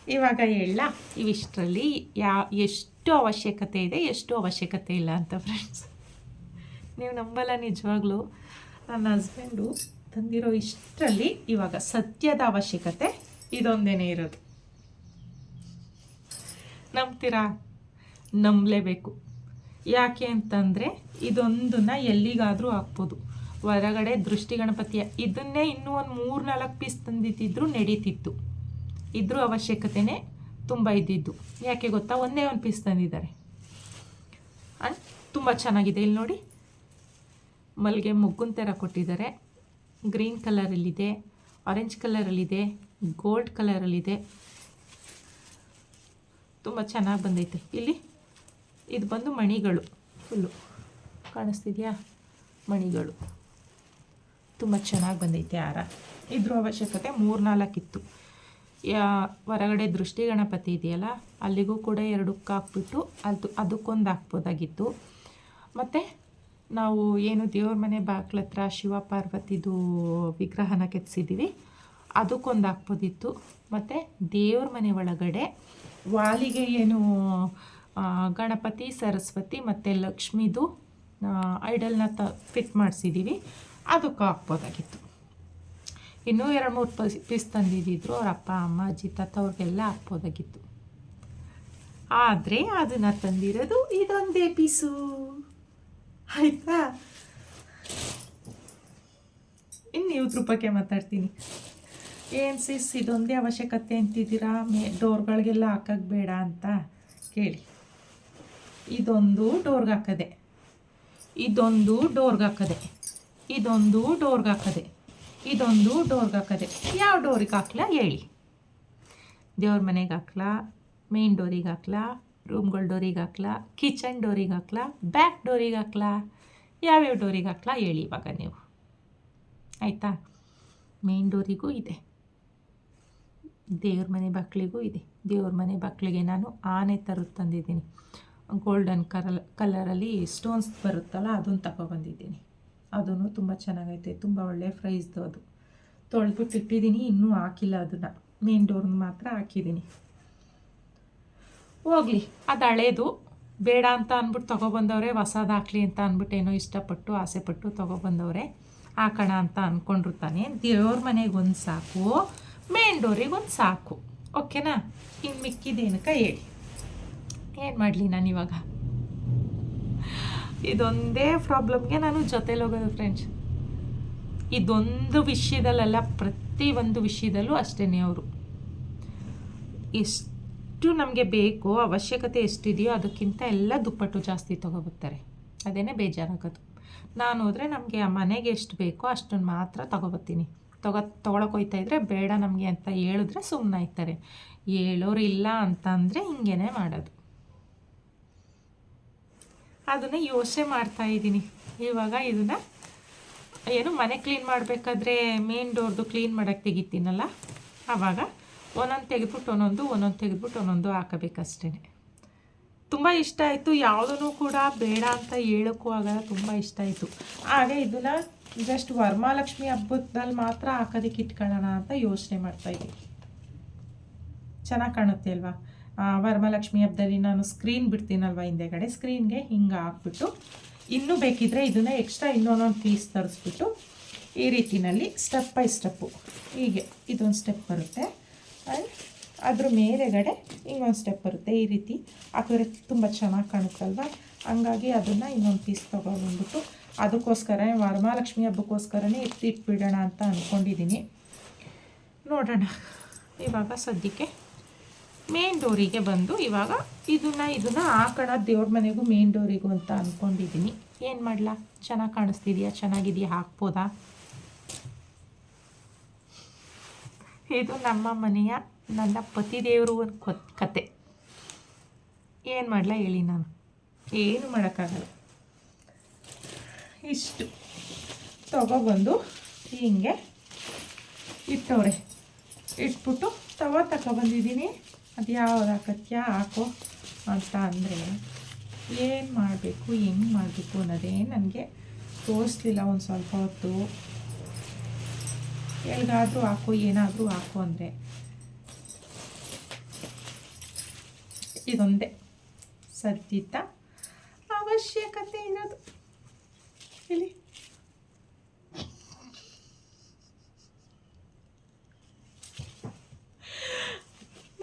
ಇವಾಗ ಹೇಳ, ಇವಿಷ್ಟರಲ್ಲಿ ಯಾ, ಎಷ್ಟು ಅವಶ್ಯಕತೆ ಇದೆ, ಎಷ್ಟು ಅವಶ್ಯಕತೆ ಇಲ್ಲ ಅಂತ ಫ್ರೆಂಡ್ಸ್ ನೀವು ನಂಬಲ್ಲ ನಿಜವಾಗ್ಲೂ. ನನ್ನ ಹಸ್ಬೆಂಡು ತಂದಿರೋ ಇಷ್ಟರಲ್ಲಿ ಇವಾಗ ಸತ್ಯದ ಅವಶ್ಯಕತೆ ಇದೊಂದೇನೆ ಇರೋದು. ನಂಬ್ತೀರಾ? ನಂಬಲೇಬೇಕು. ಯಾಕೆ ಅಂತಂದರೆ ಇದೊಂದನ್ನ ಎಲ್ಲಿಗಾದರೂ ಹಾಕ್ಬೋದು. ಹೊರಗಡೆ ದೃಷ್ಟಿ ಗಣಪತಿಯ ಇದನ್ನೇ ಇನ್ನೂ ಒಂದು ಮೂರು ನಾಲ್ಕು ಪೀಸ್ ತಂದಿದ್ದಿದ್ರು ನಡೀತಿತ್ತು. ಇದ್ರ ಅವಶ್ಯಕತೆನೇ ತುಂಬ ಇದ್ದಿದ್ದು. ಯಾಕೆ ಗೊತ್ತಾ? ಒಂದೇ ಒಂದು ಪೀಸ್ ತಂದಿದ್ದಾರೆ. ಅಂಡ್ ತುಂಬ ಚೆನ್ನಾಗಿದೆ. ಇಲ್ಲಿ ನೋಡಿ ಮಲ್ಲಿಗೆ ಮುಗ್ಗುನ್ ಥರ ಕೊಟ್ಟಿದ್ದಾರೆ. ಗ್ರೀನ್ ಕಲರಲ್ಲಿದೆ, ಆರೆಂಜ್ ಕಲರಲ್ಲಿದೆ, ಗೋಲ್ಡ್ ಕಲರಲ್ಲಿದೆ. ತುಂಬ ಚೆನ್ನಾಗಿ ಬಂದೈತೆ. ಇಲ್ಲಿ ಇದು ಬಂದು ಮಣಿಗಳು. ಫುಲ್ಲು ಕಾಣಿಸ್ತಿದೆಯಾ? ಮಣಿಗಳು. ತುಂಬ ಚೆನ್ನಾಗಿ ಬಂದೈತೆ ಹಾರ. ಇದ್ರ ಅವಶ್ಯಕತೆ ಮೂರು ನಾಲ್ಕಿತ್ತು ಯಾ, ಹೊರಗಡೆ ದೃಷ್ಟಿ ಗಣಪತಿ ಇದೆಯಲ್ಲ, ಅಲ್ಲಿಗೂ ಕೂಡ ಎರಡಕ್ಕೆ ಹಾಕ್ಬಿಟ್ಟು ಅದು, ಅದಕ್ಕೊಂದು ಹಾಕ್ಬೋದಾಗಿತ್ತು. ಮತ್ತು ನಾವು ಏನು ದೇವ್ರ ಮನೆ ಬಾಗ್ಲ ಹತ್ರ ಶಿವ ಪಾರ್ವತಿದು ವಿಗ್ರಹನ ಕೆತ್ತಿಸಿದ್ದೀವಿ ಅದಕ್ಕೊಂದು ಹಾಕ್ಬೋದಿತ್ತು. ಮತ್ತು ದೇವ್ರ ಮನೆ ಒಳಗಡೆ ವಾಲಿಗೆ ಏನು ಗಣಪತಿ, ಸರಸ್ವತಿ ಮತ್ತು ಲಕ್ಷ್ಮಿದು ಐಡಲ್ನ ತ, ಫಿಟ್ ಮಾಡಿಸಿದ್ದೀವಿ ಅದಕ್ಕೂ ಹಾಕ್ಬೋದಾಗಿತ್ತು. ಇನ್ನೂ ಎರಡು ಮೂರು ಪೀಸ್ ಪೀಸ್ ತಂದಿದ್ದಿದ್ರು. ಅವ್ರ ಅಪ್ಪ, ಅಮ್ಮ, ಅಜ್ಜಿ, ತಾತ ಅವ್ರಿಗೆಲ್ಲ ಹಾಕ್ಬೋದಾಗಿತ್ತು. ಆದರೆ ಅದನ್ನು ತಂದಿರೋದು ಇದೊಂದೇ ಪೀಸು. ಆಯಿತಾ? ಇನ್ನು ಇವ್ರ ಬಗ್ಗೆ ಮಾತಾಡ್ತೀನಿ. ಏನು ಸಿಸ್, ಇದೊಂದೇ ಅವಶ್ಯಕತೆ ಅಂತಿದ್ದೀರಾ? ಮೇ, ಡೋರ್ಗಳಿಗೆಲ್ಲ ಹಾಕಕ್ಕೆ ಬೇಡ ಅಂತ ಕೇಳಿ. ಇದೊಂದು ಡೋರ್ಗೆ ಹಾಕದೆ ಇದೊಂದು ಡೋರ್ಗೆ ಹಾಕದೆ ಇದೊಂದು ಡೋರ್ಗೆ ಹಾಕದೆ ಇದೊಂದು ಡೋರ್ಗೆ ಹಾಕದೆ ಯಾವ ಡೋರಿಗೆ ಹಾಕ್ಲಾ ಹೇಳಿ. ದೇವ್ರ ಮನೆಗೆ ಹಾಕ್ಲಾ ಮೇನ್ ಡೋರಿಗೆ ಹಾಕ್ಲಾ ರೂಮ್ಗಳ ಡೋರಿಗೆ ಹಾಕ್ಲಾ, ಕಿಚನ್ ಡೋರಿಗೆ ಹಾಕ್ಲಾ, ಬ್ಯಾಕ್ ಡೋರಿಗೆ ಹಾಕ್ಲಾ, ಯಾವ್ಯಾವ ಡೋರಿಗೆ ಹಾಕ್ಲಾ ಹೇಳಿ ಇವಾಗ ನೀವು. ಆಯಿತಾ? ಮೇನ್ ಡೋರಿಗೂ ಇದೆ. ದೇವ್ರ ಮನೆ ಬಕ್ಳಿಗೂ ಇದೆ. ದೇವ್ರ ಮನೆ ಬಾಗಿಲಿಗೆ ನಾನು ಆನೆ ತರದ್ದು ತಂದಿದ್ದೀನಿ. ಗೋಲ್ಡನ್ ಕಲರ್ ಕಲರಲ್ಲಿ ಸ್ಟೋನ್ಸ್ ಬರುತ್ತಲ್ಲ ಅದನ್ನು ತಗೊಬಂದಿದ್ದೀನಿ. ಅದೂ ತುಂಬ ಚೆನ್ನಾಗೈತೆ, ತುಂಬ ಒಳ್ಳೆ ಪ್ರೈಸ್ದು ಅದು. ತೊಳೆದ್ಬಿಟ್ಟು ಇಟ್ಟಿದ್ದೀನಿ ಇನ್ನೂ ಹಾಕಿಲ್ಲ ಅದನ್ನು. ಮೇನ್ ಡೋರ್ನ ಮಾತ್ರ ಹಾಕಿದ್ದೀನಿ. ಹೋಗಲಿ, ಅದು ಹಳೇದು. ಬೇಡ ಅಂತ ಅಂದ್ಬಿಟ್ಟು ತೊಗೊಬಂದವ್ರೆ, ಹೊಸದು ಹಾಕ್ಲಿ ಅಂತ ಅಂದ್ಬಿಟ್ಟು ಏನೋ ಇಷ್ಟಪಟ್ಟು, ಆಸೆಪಟ್ಟು ತೊಗೊಬಂದವ್ರೆ. ಹಾಕೋಣ ಅಂತ ಅಂದ್ಕೊಂಡಿರ್ತಾನೆ ದೇವ್ರ ಮನೆಗೆ ಒಂದು ಸಾಕು, ಮೇನ್ ಡೋರಿಗೆ ಒಂದು ಸಾಕು. ಓಕೆನಾ? ಇನ್ನು ಮಿಕ್ಕಿದೇನಕ ಹೇಳಿ. ಏನು ಮಾಡಲಿ ನಾನು ಇವಾಗ? ಇದೊಂದೇ ಪ್ರಾಬ್ಲಮ್ಗೆ ನಾನು ಜೊತೆಲಿ ಹೋಗೋದು ಫ್ರೆಂಡ್ಸ್ ಇದೊಂದು ವಿಷಯದಲ್ಲೆಲ್ಲ ಒಂದು ವಿಷಯದಲ್ಲೂ ಅಷ್ಟೇ ಅವರು. ಎಷ್ಟು ನಮಗೆ ಬೇಕೋ, ಅವಶ್ಯಕತೆ ಎಷ್ಟಿದೆಯೋ ಅದಕ್ಕಿಂತ ಎಲ್ಲ ದುಪ್ಪಟ್ಟು ಜಾಸ್ತಿ ತೊಗೊಬರ್ತಾರೆ. ಅದೇನೇ ಬೇಜಾರಾಗೋದು. ನಾನು ಹೋದರೆ ನಮಗೆ ಆ ಮನೆಗೆ ಎಷ್ಟು ಬೇಕೋ ಅಷ್ಟನ್ನು ಮಾತ್ರ ತೊಗೊಬರ್ತೀನಿ. ತೊಗೊ ತೊಗೊಳಕ್ಕೆ ಹೋಯ್ತಾ ಇದ್ದರೆ ಬೇಡ ನಮಗೆ ಅಂತ ಹೇಳಿದ್ರೆ ಸುಮ್ಮನೆ ಆಯ್ತಾರೆ ಹೇಳೋರು ಇಲ್ಲ ಅಂತ ಅಂದರೆ ಹಿಂಗೇನೆ ಮಾಡೋದು. ಅದನ್ನು ಯೋಚನೆ ಮಾಡ್ತಾ ಇದ್ದೀನಿ. ಇವಾಗ ಇದನ್ನು ಏನು ಮನೆ ಕ್ಲೀನ್ ಮಾಡಬೇಕಾದ್ರೆ ಮೇನ್ ಡೋರ್ದು ಕ್ಲೀನ್ ಮಾಡೋಕ್ಕೆ ತೆಗಿತೀನಲ್ಲ? ಆವಾಗ ಒಂದೊಂದು ತೆಗೆದ್ಬಿಟ್ಟು ಒಂದೊಂದು ಒಂದೊಂದು ತೆಗೆದ್ಬಿಟ್ಟು ಒಂದೊಂದು ಹಾಕಬೇಕಷ್ಟೇ ತುಂಬ ಇಷ್ಟ ಆಯಿತು. ಯಾವುದೂ ಕೂಡ ಬೇಡ ಅಂತ ಹೇಳೋಕ್ಕೂ ಆಗಲ್ಲ. ತುಂಬ ಇಷ್ಟ ಆಯಿತು. ಹಾಗೆ ಇದನ್ನು ಜಸ್ಟ್ ವರಮಹಾಲಕ್ಷ್ಮಿ ಹಬ್ಬದಲ್ಲಿ ಮಾತ್ರ ಹಾಕೋದಕ್ಕೆ ಇಟ್ಕೊಳ್ಳೋಣ ಅಂತ ಯೋಚನೆ ಮಾಡ್ತಾಯಿದ್ದೀನಿ ಚೆನ್ನಾಗಿ ಕಾಣುತ್ತೆ ಅಲ್ವಾ? ಆ, ವರಮಹಾಲಕ್ಷ್ಮಿ ಹಬ್ಬದಲ್ಲಿ ನಾನು ಸ್ಕ್ರೀನ್ ಬಿಡ್ತೀನಲ್ವ ಹಿಂದೆಗಡೆ? ಸ್ಕ್ರೀನ್ಗೆ ಹಿಂಗೆ ಹಾಕ್ಬಿಟ್ಟು ಇನ್ನೂ ಬೇಕಿದ್ರೆ ಇದನ್ನು ಎಕ್ಸ್ಟ್ರಾ ಇನ್ನೊಂದೊಂದು ಪೀಸ್ ತರಿಸ್ಬಿಟ್ಟು ಈ ರೀತಿಯಲ್ಲಿ ಸ್ಟೆಪ್ ಬೈ ಸ್ಟೆಪ್ಪು ಹೀಗೆ ಇದೊಂದು ಸ್ಟೆಪ್ ಬರುತ್ತೆ. ಅದ್ರ ಮೇಲೆಗಡೆ ಇನ್ನೊಂದು ಸ್ಟೆಪ್ ಬರುತ್ತೆ. ಈ ರೀತಿ ಹಾಕಿದ್ರೆ ತುಂಬ ಚೆನ್ನಾಗಿ ಕಾಣುತ್ತಲ್ವ? ಹಂಗಾಗಿ ಅದನ್ನು ಇನ್ನೊಂದು ಪೀಸ್ ತೊಗೊಬಂದ್ಬಿಟ್ಟು ಅದಕ್ಕೋಸ್ಕರ ವರಮಹಾಲಕ್ಷ್ಮಿ ಹಬ್ಬಕ್ಕೋಸ್ಕರನೇ ಎತ್ತಿಟ್ಬಿಡೋಣ ಅಂತ ಅಂದ್ಕೊಂಡಿದ್ದೀನಿ ನೋಡೋಣ. ಇವಾಗ ಸದ್ಯಕ್ಕೆ ಮೇನ್ ಡೋರಿಗೆ ಬಂದು ಇವಾಗ ಇದನ್ನು ಇದನ್ನು ಹಾಕೋಣ ದೇವ್ರ ಮನೆಗೂ ಮೇನ್ ಡೋರಿಗೂ ಅಂತ ಅಂದ್ಕೊಂಡಿದ್ದೀನಿ ಏನು ಮಾಡಲ? ಚೆನ್ನಾಗಿ ಕಾಣಿಸ್ತಿದೆಯಾ? ಚೆನ್ನಾಗಿದೆಯಾ? ಹಾಕ್ಬೋದಾ? ಇದು ನಮ್ಮ ಮನೆಯ, ನನ್ನ ಪತಿದೇವರು ಒಂದು ಕೊತ್, ಕತೆ. ಏನು ಮಾಡಲ ಹೇಳಿ ನಾನು. ಏನು ಮಾಡೋಕ್ಕಾಗಲ್ಲ. ಇಷ್ಟು. ತಗೊಬಂದು ಹೀಗೆ ಇಟ್ಟವ್ರೆ. ಇಟ್ಬಿಟ್ಟು ತವ ತಗೊಬಂದಿದ್ದೀನಿ ಅದು ಯಾವ್ದು ಹಾಕತ್ಯ? ಹಾಕೋ ಅಂತ ಅಂದರೆ ಏನು ಮಾಡಬೇಕು, ಹೆಂಗೆ ಮಾಡಬೇಕು ಅನ್ನೋದೇ ನನಗೆ ತೋರಿಸ್ಲಿಲ್ಲ ಒಂದು ಸ್ವಲ್ಪ ಹೊತ್ತು. ಎಲ್ಗಾದರೂ ಹಾಕು, ಏನಾದರೂ ಹಾಕು ಅಂದರೆ. ಇದೊಂದೇ. ಸದ್ದಿದ್ದ ಅವಶ್ಯಕತೆ ಇರೋದು. ಇಲ್ಲಿ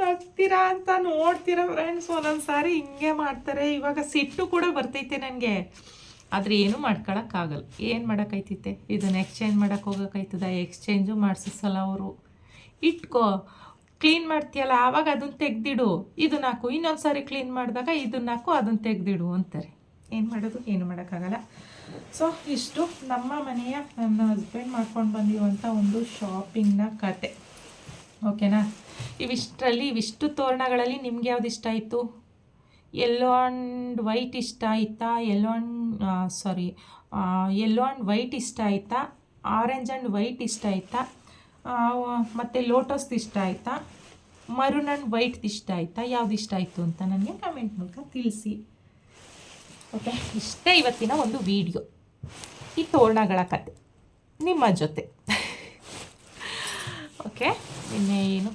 ನಗ್ತೀರಾ ಅಂತ ನೋಡ್ತೀರಾ ಫ್ರೆಂಡ್ಸ್ ಒಂದೊಂದು ಸಾರಿ ಹಿಂಗೆ ಮಾಡ್ತಾರೆ. ಇವಾಗ ಸಿಟ್ಟು ಕೂಡ ಬರ್ತೈತೆ ನನಗೆ. ಆದರೆ ಏನೂ ಮಾಡ್ಕೊಳಕ್ಕಾಗಲ್ಲ ಏನು ಮಾಡೋಕ್ಕೈತೈತೆ ಇದನ್ನು ಎಕ್ಸ್ಚೇಂಜ್ ಮಾಡೋಕೆ ಹೋಗೋಕ್ಕಾಯ್ತದ ಎಕ್ಸ್ಚೇಂಜು ಮಾಡಿಸಲ್ಲ ಅವರು. ಇಟ್ಕೋ. ಕ್ಲೀನ್ ಮಾಡ್ತೀಯಲ್ಲ, ಆವಾಗ ಅದನ್ನು ತೆಗೆದಿಡು. ಇದನ್ನ ಹಾಕು ಇನ್ನೊಂದು ಸಾರಿ ಕ್ಲೀನ್ ಮಾಡಿದಾಗ ಇದನ್ನ ಹಾಕು ಅದನ್ನು ತೆಗೆದಿಡು ಅಂತಾರೆ. ಏನು ಮಾಡೋದು? ಏನು ಮಾಡೋಕ್ಕಾಗಲ್ಲ. ಸೊ ಇಷ್ಟು ನಮ್ಮ ಮನೆಯ ನನ್ನ ಹಸ್ಬೆಂಡ್ ಮಾಡ್ಕೊಂಡು ಬಂದಿರುವಂಥ ಒಂದು ಶಾಪಿಂಗ್ನ ಕತೆ. ಓಕೆನಾ ಇವಿಷ್ಟರಲ್ಲಿ, ಇವಿಷ್ಟು ತೋರಣಗಳಲ್ಲಿ ನಿಮ್ಗೆ ಯಾವ್ದು ಇಷ್ಟ ಆಯಿತು? ಯೆಲ್ಲೋ ಆ್ಯಂಡ್ ವೈಟ್ ಇಷ್ಟ ಆಯಿತಾ? Yellow and sorry yellow and white ಇಷ್ಟ ಆಯಿತಾ? ಆರೆಂಜ್ ಆ್ಯಂಡ್ ವೈಟ್ ಇಷ್ಟ ಆಯಿತಾ? ಮತ್ತು ಲೋಟಸ್ದು ಇಷ್ಟ ಆಯಿತಾ? ಮರುನ್ ಆ್ಯಂಡ್ ವೈಟ್ ಇಷ್ಟ ಆಯಿತಾ? ಯಾವ್ದು ಇಷ್ಟ ಆಯಿತು ಅಂತ ನನಗೆ ಕಮೆಂಟ್ ಮೂಲಕ ತಿಳಿಸಿ. ಓಕೆ ಇಷ್ಟೇ ಇವತ್ತಿನ ಒಂದು ವೀಡಿಯೋ ಈ ತೋರಣಗಳ ಕತೆ. ನಿಮ್ಮ ಜೊತೆ. ಓಕೆ ಇನ್ನೇನು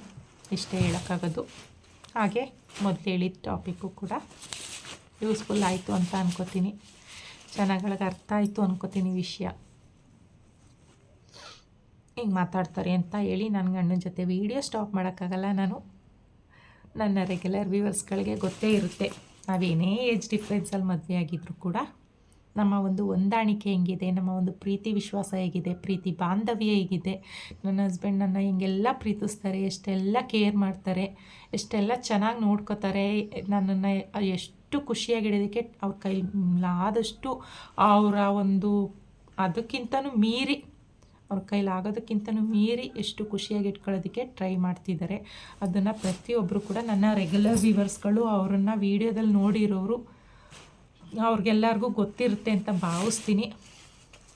ಇಷ್ಟೇ ಹೇಳೋಕ್ಕಾಗೋದು? ಹಾಗೆ. ಮೊದಲು ಹೇಳಿದ ಟಾಪಿಕ್ಕು ಕೂಡ ಯೂಸ್ಫುಲ್ ಆಯಿತು ಅಂತ ಅನ್ಕೋತೀನಿ. ಜನಗಳಿಗೆ ಅರ್ಥ ಆಯಿತು ಅನ್ಕೋತೀನಿ ವಿಷಯ. ಹಿಂಗೆ ಮಾತಾಡ್ತಾರೆ ಅಂತ ಹೇಳಿ ನನ್ನ ಗಂಡನ ಜೊತೆ ವೀಡಿಯೋ ಸ್ಟಾಪ್ ಮಾಡೋಕ್ಕಾಗಲ್ಲ ನಾನು. ನನ್ನ ರೆಗ್ಯುಲರ್ ವ್ಯೂವರ್ಸ್ಗಳಿಗೆ ಗೊತ್ತೇ ಇರುತ್ತೆ. ನಾವೇನೇ ಏಜ್ ಡಿಫ್ರೆನ್ಸಲ್ಲಿ ಮದುವೆ ಆಗಿದ್ರು ಕೂಡ. ನಮ್ಮ ಒಂದು ಹೊಂದಾಣಿಕೆ ಹೆಂಗಿದೆ, ನಮ್ಮ ಒಂದು ಪ್ರೀತಿ ವಿಶ್ವಾಸ ಹೇಗಿದೆ, ಪ್ರೀತಿ ಬಾಂಧವ್ಯ ಹೇಗಿದೆ, ನನ್ನ ಹಸ್ಬೆಂಡ್ ನನ್ನ ಹಿಂಗೆಲ್ಲ ಪ್ರೀತಿಸ್ತಾರೆ, ಎಷ್ಟೆಲ್ಲ ಕೇರ್ ಮಾಡ್ತಾರೆ, ಎಷ್ಟೆಲ್ಲ ಚೆನ್ನಾಗಿ ನೋಡ್ಕೋತಾರೆ, ನನ್ನನ್ನು ಎಷ್ಟು ಖುಷಿಯಾಗಿಡೋದಕ್ಕೆ ಅವ್ರ ಕೈ ಆದಷ್ಟು ಅವರ ಒಂದು ಅದಕ್ಕಿಂತನೂ ಮೀರಿ, ಅವ್ರ ಕೈಲಾಗೋದಕ್ಕಿಂತನೂ ಮೀರಿ ಎಷ್ಟು ಖುಷಿಯಾಗಿ ಇಟ್ಕೊಳ್ಳೋದಕ್ಕೆ ಟ್ರೈ ಮಾಡ್ತಿದ್ದಾರೆ. ಅದನ್ನು ಪ್ರತಿಯೊಬ್ಬರು ಕೂಡ ನನ್ನ ರೆಗ್ಯುಲರ್ ವ್ಯೂವರ್ಸ್ಗಳು ಅವರನ್ನು ವೀಡಿಯೋದಲ್ಲಿ ನೋಡಿರೋರು ಅವ್ರಿಗೆಲ್ಲರಿಗೂ ಗೊತ್ತಿರುತ್ತೆ ಅಂತ ಭಾವಿಸ್ತೀನಿ.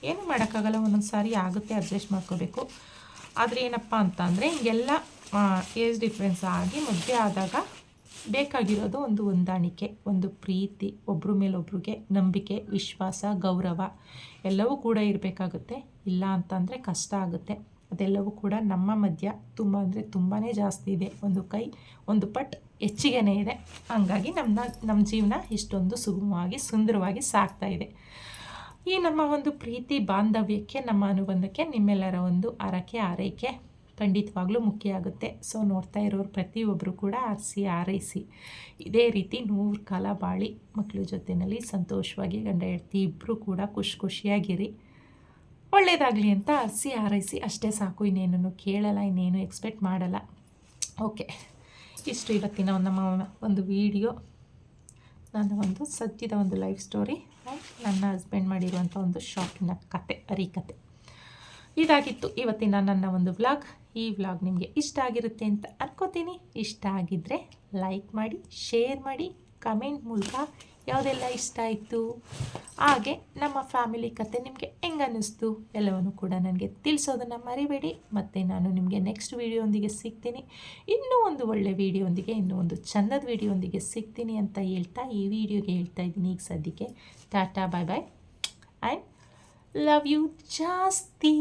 ಏನು ಮಾಡೋಕ್ಕಾಗಲ್ಲ, ಒಂದೊಂದು ಸಾರಿ ಆಗುತ್ತೆ, ಅಡ್ಜಸ್ಟ್ ಮಾಡ್ಕೋಬೇಕು. ಆದರೆ ಏನಪ್ಪ ಅಂತ ಅಂದರೆ ಹಿಂಗೆಲ್ಲ ಏಜ್ ಡಿಫ್ರೆನ್ಸ್ ಆಗಿ ಮದುವೆ ಆದಾಗ ಬೇಕಾಗಿರೋದು ಒಂದು ಹೊಂದಾಣಿಕೆ, ಒಂದು ಪ್ರೀತಿ ಒಬ್ಬರ ಮೇಲೊಬ್ರಿಗೆ ನಂಬಿಕೆ, ವಿಶ್ವಾಸ, ಗೌರವ, ಎಲ್ಲವೂ ಕೂಡ ಇರಬೇಕಾಗುತ್ತೆ. ಇಲ್ಲ ಅಂತಂದರೆ ಕಷ್ಟ ಆಗುತ್ತೆ. ಅದೆಲ್ಲವೂ ಕೂಡ ನಮ್ಮ ಮಧ್ಯ ತುಂಬ ಅಂದರೆ ತುಂಬಾ ಜಾಸ್ತಿ ಇದೆ. ಒಂದು ಕೈ, ಒಂದು ಪಟ್ ಹೆಚ್ಚಿಗೆನೇ ಇದೆ. ಹಂಗಾಗಿ ನಮ್ಮ ನಮ್ಮ ಜೀವನ ಇಷ್ಟೊಂದು ಸುಗಮವಾಗಿ, ಸುಂದರವಾಗಿ ಸಾಗ್ತಾ ಇದೆ. ಈ ನಮ್ಮ ಒಂದು ಪ್ರೀತಿ ಬಾಂಧವ್ಯಕ್ಕೆ, ನಮ್ಮ ಅನುಬಂಧಕ್ಕೆ ನಿಮ್ಮೆಲ್ಲರ ಒಂದು ಹರಕೆ ಆರೈಕೆ ಖಂಡಿತವಾಗ್ಲೂ ಮುಖ್ಯ ಆಗುತ್ತೆ. ಸೊ ನೋಡ್ತಾ ಇರೋರು ಪ್ರತಿಯೊಬ್ಬರು ಕೂಡ ಆರಿಸಿ, ಆರೈಸಿ. ಇದೇ ರೀತಿ ನೂರು ಕಾಲ ಬಾಳಿ ಮಕ್ಕಳ ಜೊತೆಯಲ್ಲಿ ಸಂತೋಷವಾಗಿ ಗಂಡ ಹೆಂಡತಿ ಇಬ್ಬರು ಕೂಡ ಖುಷಿ ಖುಷಿಯಾಗಿರಿ. ಒಳ್ಳೆಯದಾಗಲಿ ಅಂತ ಹರಿಸಿ ಆರೈಸಿ, ಅಷ್ಟೇ ಸಾಕು. ಇನ್ನೇನನ್ನು ಕೇಳಲ್ಲ, ಇನ್ನೇನು ಎಕ್ಸ್ಪೆಕ್ಟ್ ಮಾಡಲ್ಲ. ಓಕೆ ಇಷ್ಟು ಇವತ್ತಿನ ನಮ್ಮ ಒಂದು ವಿಡಿಯೋ. ನನ್ನ ಒಂದು ಸದ್ಯದ ಒಂದು ಲೈಫ್ ಸ್ಟೋರಿ. ನನ್ನ ಹಸ್ಬೆಂಡ್ ಮಾಡಿರುವಂಥ ಒಂದು ಶಾಪಿನ ಕತೆ ಅರಿಕತೆ ಇದಾಗಿತ್ತು ಇವತ್ತಿನ ನನ್ನ ಒಂದು ವ್ಲಾಗ್. ಈ ವ್ಲಾಗ್ ನಿಮಗೆ ಇಷ್ಟ ಆಗಿರುತ್ತೆ ಅಂತ ಅನ್ಕೋತೀನಿ. ಇಷ್ಟ ಆಗಿದ್ದರೆ ಲೈಕ್ ಮಾಡಿ, ಶೇರ್ ಮಾಡಿ, ಕಮೆಂಟ್ ಮೂಲಕ ಯಾವುದೆಲ್ಲ ಇಷ್ಟ ಆಯಿತು? ಹಾಗೆ ನಮ್ಮ ಫ್ಯಾಮಿಲಿ ಕತೆ ನಿಮಗೆ ಹೆಂಗೆ ಅನ್ನಿಸ್ತು ಎಲ್ಲವನ್ನು ಕೂಡ ನನಗೆ ತಿಳಿಸೋದನ್ನು ಮರಿಬೇಡಿ. ಮತ್ತು ನಾನು ನಿಮಗೆ ನೆಕ್ಸ್ಟ್ ವೀಡಿಯೋಂದಿಗೆ ಸಿಗ್ತೀನಿ. ಇನ್ನೂ ಒಂದು ಒಳ್ಳೆ ವೀಡಿಯೋಂದಿಗೆ ಇನ್ನೂ ಒಂದು ಚಂದದ ವೀಡಿಯೋಂದಿಗೆ ಸಿಗ್ತೀನಿ ಅಂತ ಹೇಳ್ತಾ ಈ ವಿಡಿಯೋಗೆ ಹೇಳ್ತಾ ಇದ್ದೀನಿ ಈಗ ಸದ್ಯಕ್ಕೆ. Tata bye bye and love you ಜಾಸ್ತಿ.